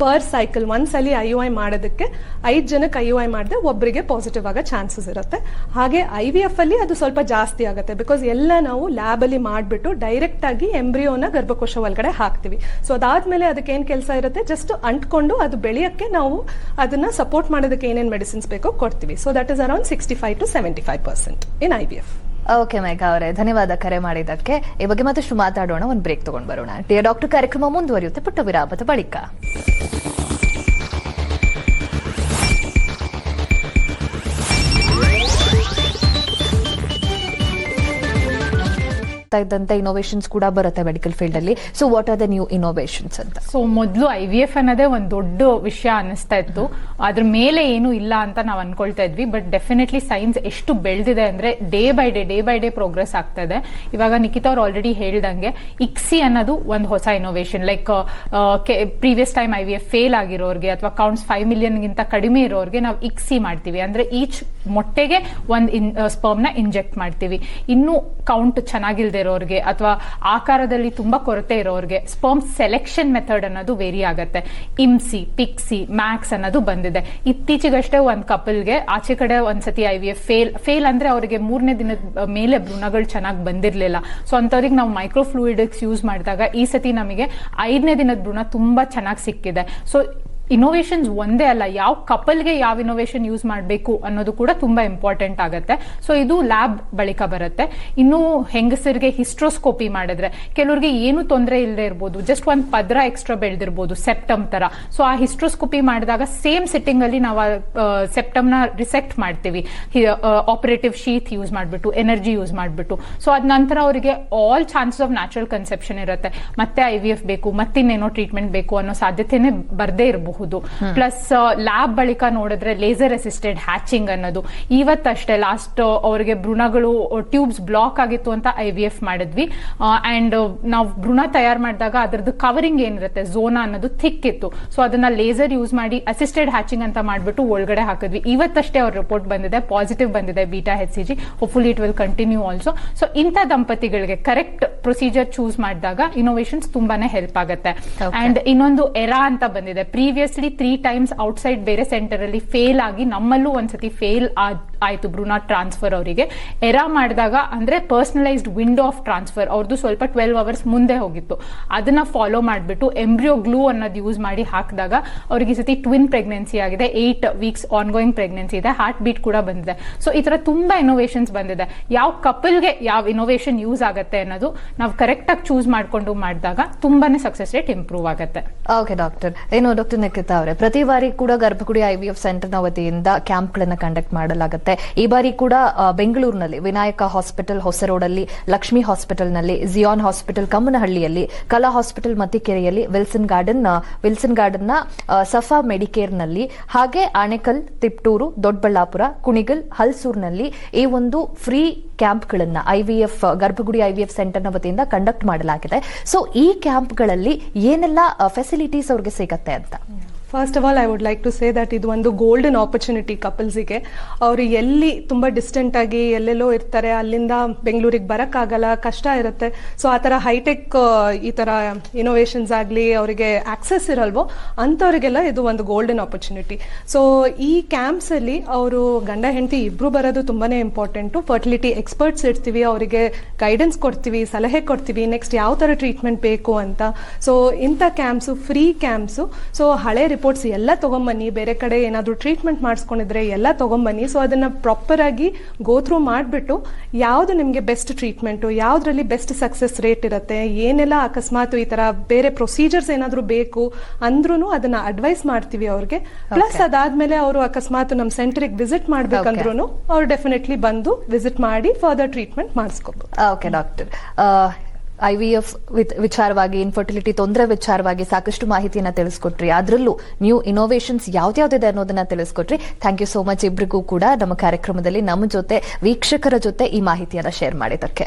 Speaker 3: ಪರ್ ಸೈಕಲ್ ಒಂದ್ಸಲಿ ಐ ಯು ಐ ಮಾಡೋದಕ್ಕೆ ಐದು ಜನಕ್ಕೆ ಐ ಯು ಐ ಮಾಡಿದೆ ಒಬ್ಬರಿಗೆ ಪಾಸಿಟಿವ್ ಆಗೋ ಚಾನ್ಸಸ್ ಇರುತ್ತೆ. ಹಾಗೆ ಐ ವಿ ಎಫ್ ಅಲ್ಲಿ ಅದು ಸ್ವಲ್ಪ ಜಾಸ್ತಿ ಆಗುತ್ತೆ ಬಿಕಾಸ್ ಎಲ್ಲ ನಾವು ಲ್ಯಾಬ್ ಅಲ್ಲಿ ಮಾಡಿಬಿಟ್ಟು ಡೈರೆಕ್ಟ್ ಆಗಿ ಎಂಬ್ರಿಯೋನ ಗರ್ಭಕೋಶ ಒಳಗಡೆ ಹಾಕ್ತಿವಿ. ಸೊ ಅದಾದ್ಮೇಲೆ ಅದಕ್ಕೆ ಏನ್ ಕೆಲಸ ಇರುತ್ತೆ? ಜಸ್ಟ್ ಅಂಟ್ಕೊಂಡು ಅದು ಬೆಳೆಯಕ್ಕೆ ನಾವು ಅದನ್ನ ಸಪೋರ್ಟ್ ಮಾಡೋದಕ್ಕೆ ಏನೇನು ಮೆಡಿಸಿನ್ಸ್ ಬೇಕೋ ಕೊಡ್ತೀವಿ. So that is around sixty five to seventy five percent in I V F
Speaker 1: okay Megha ಅವರೇ, ಧನ್ಯವಾದ ಕರೆ ಮಾಡಿದ್ದಕ್ಕೆ. ಈ ಬಗ್ಗೆ ಮತ್ತಷ್ಟು ಮಾತಾಡೋಣ, ಒಂದು ಬ್ರೇಕ್ ತಗೊಂಡು ಬರೋಣ. ಡಿಯರ್ ಡಾಕ್ಟರ್ ಕಾರ್ಯಕ್ರಮ ಮುಂದುವರಿಯುತ್ತೆ ಪುಟ್ಟ ವಿರಾಮದ ಬಳಿಕ. ಆಗ್ತಾ ಇದ್ದಂತೆ ಇನೋವೇಷನ್ಸ್ ಕೂಡ ಬರುತ್ತೆ ಮೆಡಿಕಲ್ ಫೀಲ್ಡ್ ಅಲ್ಲಿ so what are the new innovations ಅಂತ?
Speaker 2: ಸೊ ಮೊದಲು ಐ ವಿ ಎಫ್ ಅನ್ನೋದೇ ಒಂದು ದೊಡ್ಡ ವಿಷಯ ಅನಿಸ್ತಾ ಇತ್ತು. ಅದ್ರ ಮೇಲೆ ಏನು ಇಲ್ಲ ಅಂತ ನಾವು ಅನ್ಕೊಳ್ತಾ ಇದ್ವಿ. ಬಟ್ ಡೆಫಿನೆಟ್ಲಿ ಸೈನ್ಸ್ ಎಷ್ಟು ಬೆಳೆದಿದೆ ಅಂದ್ರೆ day by day day by day progress ಆಗ್ತಾ ಇದೆ. ಇವಾಗ ನಿಖಿತಾ ಅವ್ರು ಆಲ್ರೆಡಿ ಹೇಳ್ದಂಗೆ ಇಕ್ಸಿ ಅನ್ನೋದು ಒಂದು ಹೊಸ innovation like previous time I V F fail ಆಗಿರೋರ್ಗೆ ಅಥವಾ ಕೌಂಟ್ಸ್ ಫೈವ್ ಮಿಲಿಯನ್ಗಿಂತ ಕಡಿಮೆ ಇರೋರ್ಗೆ ನಾವು ಇಕ್ಸಿ ಮಾಡ್ತೀವಿ. ಅಂದ್ರೆ ಈಚ್ ಮೊಟ್ಟೆಗೆ ಒಂದು ಸ್ಪರ್ಮ್ನ ಇಂಜೆಕ್ಟ್ ಮಾಡ್ತೀವಿ. ಇನ್ನು ಕೌಂಟ್ ಚೆನ್ನಾಗಿಲ್ದೇ ಇರೋರ್ಗೆ ಅಥವಾ ಆಕಾರದಲ್ಲಿ ತುಂಬಾ ಕೊರತೆ ಇರೋರಿಗೆ ಸ್ಪರ್ಮ್ ಸೆಲೆಕ್ಷನ್ ಮೆಥಡ್ ಅನ್ನೋದು ವೇರಿ ಆಗತ್ತೆ. ಇಮ್ಸಿ ಪಿಕ್ಸಿ ಮ್ಯಾಕ್ಸ್ ಅನ್ನೋದು ಬಂದಿದೆ. ಇತ್ತೀಚೆಗಷ್ಟೇ ಒಂದ್ ಕಪಲ್ಗೆ ಆಚೆ ಕಡೆ ಒಂದ್ಸತಿ I V F fail fail ಅಂದ್ರೆ ಅವರಿಗೆ ಮೂರನೇ ದಿನದ ಮೇಲೆ ಭ್ರೂಣಗಳು ಚೆನ್ನಾಗಿ ಬಂದಿರಲಿಲ್ಲ. ಸೊ ಅಂತವ್ರಿಗೆ ನಾವು ಮೈಕ್ರೋ ಫ್ಲೂಯಿಡಿಕ್ಸ್ ಯೂಸ್ ಮಾಡಿದಾಗ ಈ ಸತಿ ನಮಗೆ ಐದನೇ ದಿನದ ಭ್ರೂಣ ತುಂಬಾ ಚೆನ್ನಾಗಿ ಸಿಕ್ಕಿದೆ. ಸೊ ಇನೋವೇಷನ್ಸ್ ಒಂದೇ ಅಲ್ಲ, ಯಾವ ಕಪಲ್ಗೆ ಯಾವ ಇನೋವೇಷನ್ ಯೂಸ್ ಮಾಡಬೇಕು ಅನ್ನೋದು ಕೂಡ ತುಂಬಾ ಇಂಪಾರ್ಟೆಂಟ್ ಆಗುತ್ತೆ. ಸೊ ಇದು ಲ್ಯಾಬ್ ಬಳಿಕ ಬರುತ್ತೆ. ಇನ್ನು ಹೆಂಗಸರಿಗೆ ಹಿಸ್ಟ್ರೋಸ್ಕೋಪಿ ಮಾಡಿದ್ರೆ, ಕೆಲವರಿಗೆ ಏನು ತೊಂದರೆ ಇಲ್ಲದೆ ಇರ್ಬೋದು ಜಸ್ಟ್ ಒಂದು ಪದ್ರ ಎಕ್ಸ್ಟ್ರಾ ಬೆಳೆದಿರ್ಬೋದು ಸೆಪ್ಟಮ್ ತರ. ಸೊ ಆ ಹಿಸ್ಟ್ರೋಸ್ಕೋಪಿ ಮಾಡಿದಾಗ ಸೇಮ್ ಸೆಟ್ಟಿಂಗ್ ಅಲ್ಲಿ ನಾವು ಸೆಪ್ಟಮ್ನ ರಿಸೆಕ್ಟ್ ಮಾಡ್ತೀವಿ. ಆಪರೇಟಿವ್ ಶೀತ್ ಯೂಸ್ ಮಾಡಿಬಿಟ್ಟು ಎನರ್ಜಿ ಯೂಸ್ ಮಾಡಿಬಿಟ್ಟು. ಸೊ ಅದ ನಂತರ ಅವರಿಗೆ all chances of natural conception ಇರುತ್ತೆ. ಮತ್ತೆ ಐ ವಿ ಎಫ್ ಬೇಕು, ಮತ್ತಿನ್ನೇನೋ ಟ್ರೀಟ್ಮೆಂಟ್ ಬೇಕು ಅನ್ನೋ ಸಾಧ್ಯತೆನೇ ಬರ್ದೇ ಇರಬಹುದು ಪ್ಲಸ್ ಲ್ಯಾಬ್ ಬಳಿಕ ನೋಡಿದ್ರೆ ಲೇಸರ್ ಅಸಿಸ್ಟೆಡ್ ಹ್ಯಾಚಿಂಗ್ ಅನ್ನೋದು. ಇವತ್ತಷ್ಟೇ ಲಾಸ್ಟ್ ಅವರಿಗೆ ಭ್ರೂಣಗಳು ಟ್ಯೂಬ್ಸ್ ಬ್ಲಾಕ್ ಆಗಿತ್ತು ಅಂತ ಐ ವಿ ಎಫ್ ಮಾಡಿದ್ವಿ. ಅಂಡ್ ನಾವು ಭ್ರೂಣ ತಯಾರು ಮಾಡಿದಾಗ ಅದರದ್ದು ಕವರಿಂಗ್ ಏನಿರುತ್ತೆ ಝೋನಾ ಅನ್ನೋದು ಥಿಕ್ ಇತ್ತು ಸೊ ಅದನ್ನ ಲೇಸರ್ ಯೂಸ್ ಮಾಡಿ ಅಸಿಸ್ಟೆಡ್ ಹ್ಯಾಚಿಂಗ್ ಅಂತ ಮಾಡ್ಬಿಟ್ಟು ಒಳಗಡೆ ಹಾಕಿದ್ವಿ. ಇವತ್ತಷ್ಟೇ ಅವ್ರ ರಿಪೋರ್ಟ್ ಬಂದಿದೆ ಪಾಸಿಟಿವ್ ಬಂದಿದೆ beta H C G hopefully it will continue also so ಇಂಥ ದಂಪತಿಗಳಿಗೆ ಕರೆಕ್ಟ್ ಪ್ರೊಸೀಜರ್ ಚೂಸ್ ಮಾಡಿದಾಗ ಇನೋವೇಷನ್ಸ್ ತುಂಬಾನೇ ಹೆಲ್ಪ್ ಆಗುತ್ತೆ. ಅಂಡ್ ಇನ್ನೊಂದು ಎರಾ ಅಂತ ಬಂದಿದೆ. ಪ್ರೀವಿಯಸ್ಲಿ ತ್ರೀ ಟೈಮ್ಸ್ ಔಟ್ಸೈಡ್ ಬೇರೆ ಸೆಂಟರ್ ಅಲ್ಲಿ ಫೇಲ್ ಆಗಿ ನಮ್ಮಲ್ಲೂ ಒಂದ್ಸತಿ ಫೇಲ್ ಆಯ್ತು ಬ್ರೂನಾ ಟ್ರಾನ್ಸ್ಫರ್ ಅವರಿಗೆ. ಎರಾ ಮಾಡಿದಾಗ ಅಂದ್ರೆ ಪರ್ಸನಲೈಸ್ಡ್ ವಿಂಡೋ ಆಫ್ ಟ್ರಾನ್ಸ್ಫರ್ ಅವ್ರದ್ದು ಸ್ವಲ್ಪ ಟ್ವೆಲ್ವ್ ಅವರ್ಸ್ ಮುಂದೆ ಹೋಗಿತ್ತು. ಅದನ್ನ ಫಾಲೋ ಮಾಡಿಬಿಟ್ಟು ಎಂಬ್ರಿಯೋ ಗ್ಲೂ ಅನ್ನೋದು ಯೂಸ್ ಮಾಡಿ ಹಾಕಿದಾಗ ಅವ್ರಿಗೆ ಈ ಸತಿ ಟ್ವಿನ್ ಪ್ರೆಗ್ನೆನ್ಸಿ ಆಗಿದೆ eight weeks on going pregnancy ಇದೆ ಹಾರ್ಟ್ ಬೀಟ್ ಕೂಡ ಬಂದಿದೆ. ಸೊ ಈ ಥರ ತುಂಬಾ ಇನೋವೇಷನ್ಸ್ ಬಂದಿದೆ. ಯಾವ ಕಪಲ್ಗೆ ಯಾವ ಇನೋವೇಷನ್ ಯೂಸ್ ಆಗುತ್ತೆ ಅನ್ನೋದು ನಾವು ಕರೆಕ್ಟಾಗಿ ಚೂಸ್ ಮಾಡಿಕೊಂಡು ಮಾಡಿದಾಗ ತುಂಬಾನೇ ಸಕ್ಸಸ್ ರೇಟ್ ಇಂಪ್ರೂವ್ ಆಗುತ್ತೆ.
Speaker 1: ಓಕೆ ಡಾಕ್ಟರ್ ಏನು ಡಾಕ್ಟರ್ ನಿಖಿತಾ ಅವರೇ, ಪ್ರತಿ ಬಾರಿ ಕೂಡ ಗರ್ಭಗುಡಿ ಐವಿಎಫ್ ಸೆಂಟರ್ನ ವತಿಯಿಂದ ಕ್ಯಾಂಪ್ ಗಳನ್ನ ಕಂಡಕ್ಟ್ ಮಾಡಲಾಗುತ್ತೆ. ಈ ಬಾರಿ ಕೂಡ ಬೆಂಗಳೂರಿನಲ್ಲಿ, ವಿನಾಯಕ ಹಾಸ್ಪಿಟಲ್ ಹೊಸ ರೋಡಲ್ಲಿ ಲಕ್ಷ್ಮಿ ಹಾಸ್ಪಿಟಲ್ನಲ್ಲಿ ಜಿಯಾನ್ ಹಾಸ್ಪಿಟಲ್, ಕಮ್ಮನಹಳ್ಳಿಯಲ್ಲಿ, ಕಲಾ ಹಾಸ್ಪಿಟಲ್ ಮತ್ತಿಕೆರೆಯಲ್ಲಿ, ವಿಲ್ಸನ್ ಗಾರ್ಡನ್ ವಿಲ್ಸನ್ ಗಾರ್ಡನ್ನ ಸಫಾ ಮೆಡಿಕೇರ್ನಲ್ಲಿ, ಹಾಗೆ ಆಣೆಕಲ್, ತಿಪ್ಟೂರು, ದೊಡ್ಡಬಳ್ಳಾಪುರ, ಕುಣಿಗಲ್, ಹಲ್ಸೂರ್ನಲ್ಲಿ ಈ ಒಂದು ಫ್ರೀ ಕ್ಯಾಂಪ್ಗಳನ್ನು ಐವಿಎಫ್ ಗರ್ಭಗುಡಿ ಐವಿಎಫ್ ಸೆಂಟರ್ನ ವತಿಯಿಂದ ಕಂಡಕ್ಟ್ ಮಾಡಲಾಗಿದೆ. ಸೊ, ಈ ಕ್ಯಾಂಪ್ಗಳಲ್ಲಿ ಏನೆಲ್ಲ ಫೆಸಿಲಿಟೀಸ್ ಅವ್ರಿಗೆ ಸಿಗತ್ತೆ ಅಂತ?
Speaker 3: First of all I would like to say that ಇದು ಒಂದು ಗೋಲ್ಡನ್ ಆಪರ್ಚುನಿಟಿ ಕಪಲ್ಸಿಗೆ ಅವರು ಎಲ್ಲಿ ತುಂಬ ಡಿಸ್ಟೆಂಟ್ ಆಗಿ ಎಲ್ಲೆಲ್ಲೋ ಇರ್ತಾರೆ, ಅಲ್ಲಿಂದ ಬೆಂಗಳೂರಿಗೆ ಬರೋಕ್ಕಾಗಲ್ಲ, ಕಷ್ಟ ಇರುತ್ತೆ. ಸೊ ಆ ಥರ ಹೈಟೆಕ್ ಈ ಥರ ಇನೋವೇಷನ್ಸ್ ಆಗಲಿ, ಅವರಿಗೆ ಆಕ್ಸೆಸ್ ಇರಲ್ವೋ, ಅಂಥವ್ರಿಗೆಲ್ಲ ಇದು ಒಂದು ಗೋಲ್ಡನ್ ಆಪರ್ಚುನಿಟಿ ಸೊ ಈ ಕ್ಯಾಂಪ್ಸಲ್ಲಿ ಅವರು ಗಂಡ, ಹೆಂಡತಿ ಇಬ್ಬರು ಬರೋದು ತುಂಬಾ ಇಂಪಾರ್ಟೆಂಟು ಫರ್ಟಿಲಿಟಿ ಎಕ್ಸ್ಪರ್ಟ್ಸ್ ಇರ್ತೀವಿ, ಅವರಿಗೆ ಗೈಡೆನ್ಸ್ ಕೊಡ್ತೀವಿ, ಸಲಹೆ ಕೊಡ್ತೀವಿ ನೆಕ್ಸ್ಟ್ ಯಾವ ಥರ ಟ್ರೀಟ್ಮೆಂಟ್ ಬೇಕು ಅಂತ. ಸೊ ಇಂಥ ಕ್ಯಾಂಪ್ಸು ಫ್ರೀ ಕ್ಯಾಂಪ್ಸು ಸೊ ಹಳೆ ರಿಪೋರ್ಟ್ಸ್ ಎಲ್ಲ ತೊಗೊಂಬನ್ನಿ ಬೇರೆ ಕಡೆ ಏನಾದರೂ ಟ್ರೀಟ್ಮೆಂಟ್ ಮಾಡಿಸ್ಕೊಂಡಿದ್ರೆ ಎಲ್ಲ ತೊಗೊಂಬನ್ನಿ. ಸೊ ಅದನ್ನು ಪ್ರಾಪರ್ ಆಗಿ ಗೋ ಥ್ರೂ ಮಾಡಿಬಿಟ್ಟು ಯಾವುದು ನಿಮಗೆ ಬೆಸ್ಟ್ ಟ್ರೀಟ್ಮೆಂಟು ಯಾವುದರಲ್ಲಿ ಬೆಸ್ಟ್ ಸಕ್ಸಸ್ ರೇಟ್ ಇರುತ್ತೆ ಏನೆಲ್ಲ ಅಕಸ್ಮಾತ್ ಈ ಥರ ಬೇರೆ ಪ್ರೊಸೀಜರ್ಸ್ ಏನಾದರೂ ಬೇಕು ಅಂದ್ರೂ ಅದನ್ನ ಅಡ್ವೈಸ್ ಮಾಡ್ತೀವಿ ಅವ್ರಿಗೆ. ಪ್ಲಸ್ ಅದಾದ್ಮೇಲೆ ಅವರು ಅಕಸ್ಮಾತ್ ನಮ್ಮ ಸೆಂಟರಿಗೆ ವಿಸಿಟ್ ಮಾಡ್ಬೇಕಂದ್ರೂ ಅವ್ರು ಡೆಫಿನೆಟ್ಲಿ ಬಂದು ವಿಸಿಟ್ ಮಾಡಿ ಫರ್ದರ್ ಟ್ರೀಟ್ಮೆಂಟ್ ಮಾಡಿಸ್ಕೋಬಹುದು
Speaker 1: ಓಕೆ ಡಾಕ್ಟರ್ ಐವಿಎಫ್ ವಿಚಾರವಾಗಿ ಇನ್ಫರ್ಟಿಲಿಟಿ ತೊಂದರೆ ವಿಚಾರವಾಗಿ ಸಾಕಷ್ಟು ಮಾಹಿತಿಯನ್ನ ತಿಳಿಸ್ಕೊಟ್ರಿ. ಅದರಲ್ಲೂ ನ್ಯೂ ಇನೋವೇಷನ್ಸ್ ಯಾವ್ದಾವ್ದಿದೆ ಅನ್ನೋದನ್ನ ತಿಳಿಸ್ಕೊಟ್ರಿ. ಥ್ಯಾಂಕ್ ಯು ಸೋ ಮಚ್ ಇಬ್ರಿಗೂ ಕೂಡ ನಮ್ಮ ಕಾರ್ಯಕ್ರಮದಲ್ಲಿ ನಮ್ಮ ಜೊತೆ ವೀಕ್ಷಕರ ಜೊತೆ ಈ ಮಾಹಿತಿಯನ್ನ ಶೇರ್ ಮಾಡಿದ್ದಕ್ಕೆ.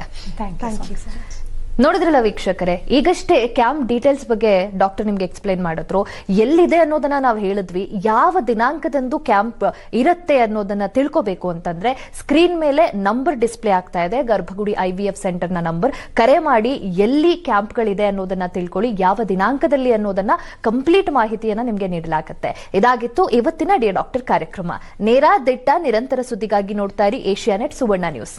Speaker 1: ನೋಡಿದ್ರಲ್ಲ ವೀಕ್ಷಕರೇ? ಈಗಷ್ಟೇ ಕ್ಯಾಂಪ್ ಡೀಟೇಲ್ಸ್ ಬಗ್ಗೆ ಡಾಕ್ಟರ್ ನಿಮ್ಗೆ ಎಕ್ಸ್ಪ್ಲೈನ್ ಮಾಡಿದ್ರು. ಎಲ್ಲಿದೆ ಅನ್ನೋದನ್ನ ನಾವು ಹೇಳಿದ್ವಿ. ಯಾವ ದಿನಾಂಕದಂದು ಕ್ಯಾಂಪ್ ಇರುತ್ತೆ ಅನ್ನೋದನ್ನ ತಿಳ್ಕೋಬೇಕು ಅಂತಂದ್ರೆ ಸ್ಕ್ರೀನ್ ಮೇಲೆ ನಂಬರ್ ಡಿಸ್ಪ್ಲೇ ಆಗ್ತಾ ಇದೆ. ಗರ್ಭಗುಡಿ ಐ ಐವಿಎಫ್ ಸೆಂಟರ್ನ ನಂಬರ್ ಕರೆ ಮಾಡಿ ಎಲ್ಲಿ ಕ್ಯಾಂಪ್ಗಳಿದೆ ಅನ್ನೋದನ್ನ ತಿಳ್ಕೊಳ್ಳಿ. ಯಾವ ದಿನಾಂಕದಲ್ಲಿ ಅನ್ನೋದನ್ನ ಕಂಪ್ಲೀಟ್ ಮಾಹಿತಿಯನ್ನ ನಿಮ್ಗೆ ನೀಡಲಾಗುತ್ತೆ. ಇದಾಗಿತ್ತು ಇವತ್ತಿನ ಡಿ ಡಾಕ್ಟರ್ ಕಾರ್ಯಕ್ರಮ. ನೇರ ದಿಟ್ಟ ನಿರಂತರ ಸುದ್ದಿಗಾಗಿ ನೋಡ್ತಾ ಇರಿ ಏಷ್ಯಾನೆಟ್ ಸುವರ್ಣ ನ್ಯೂಸ್.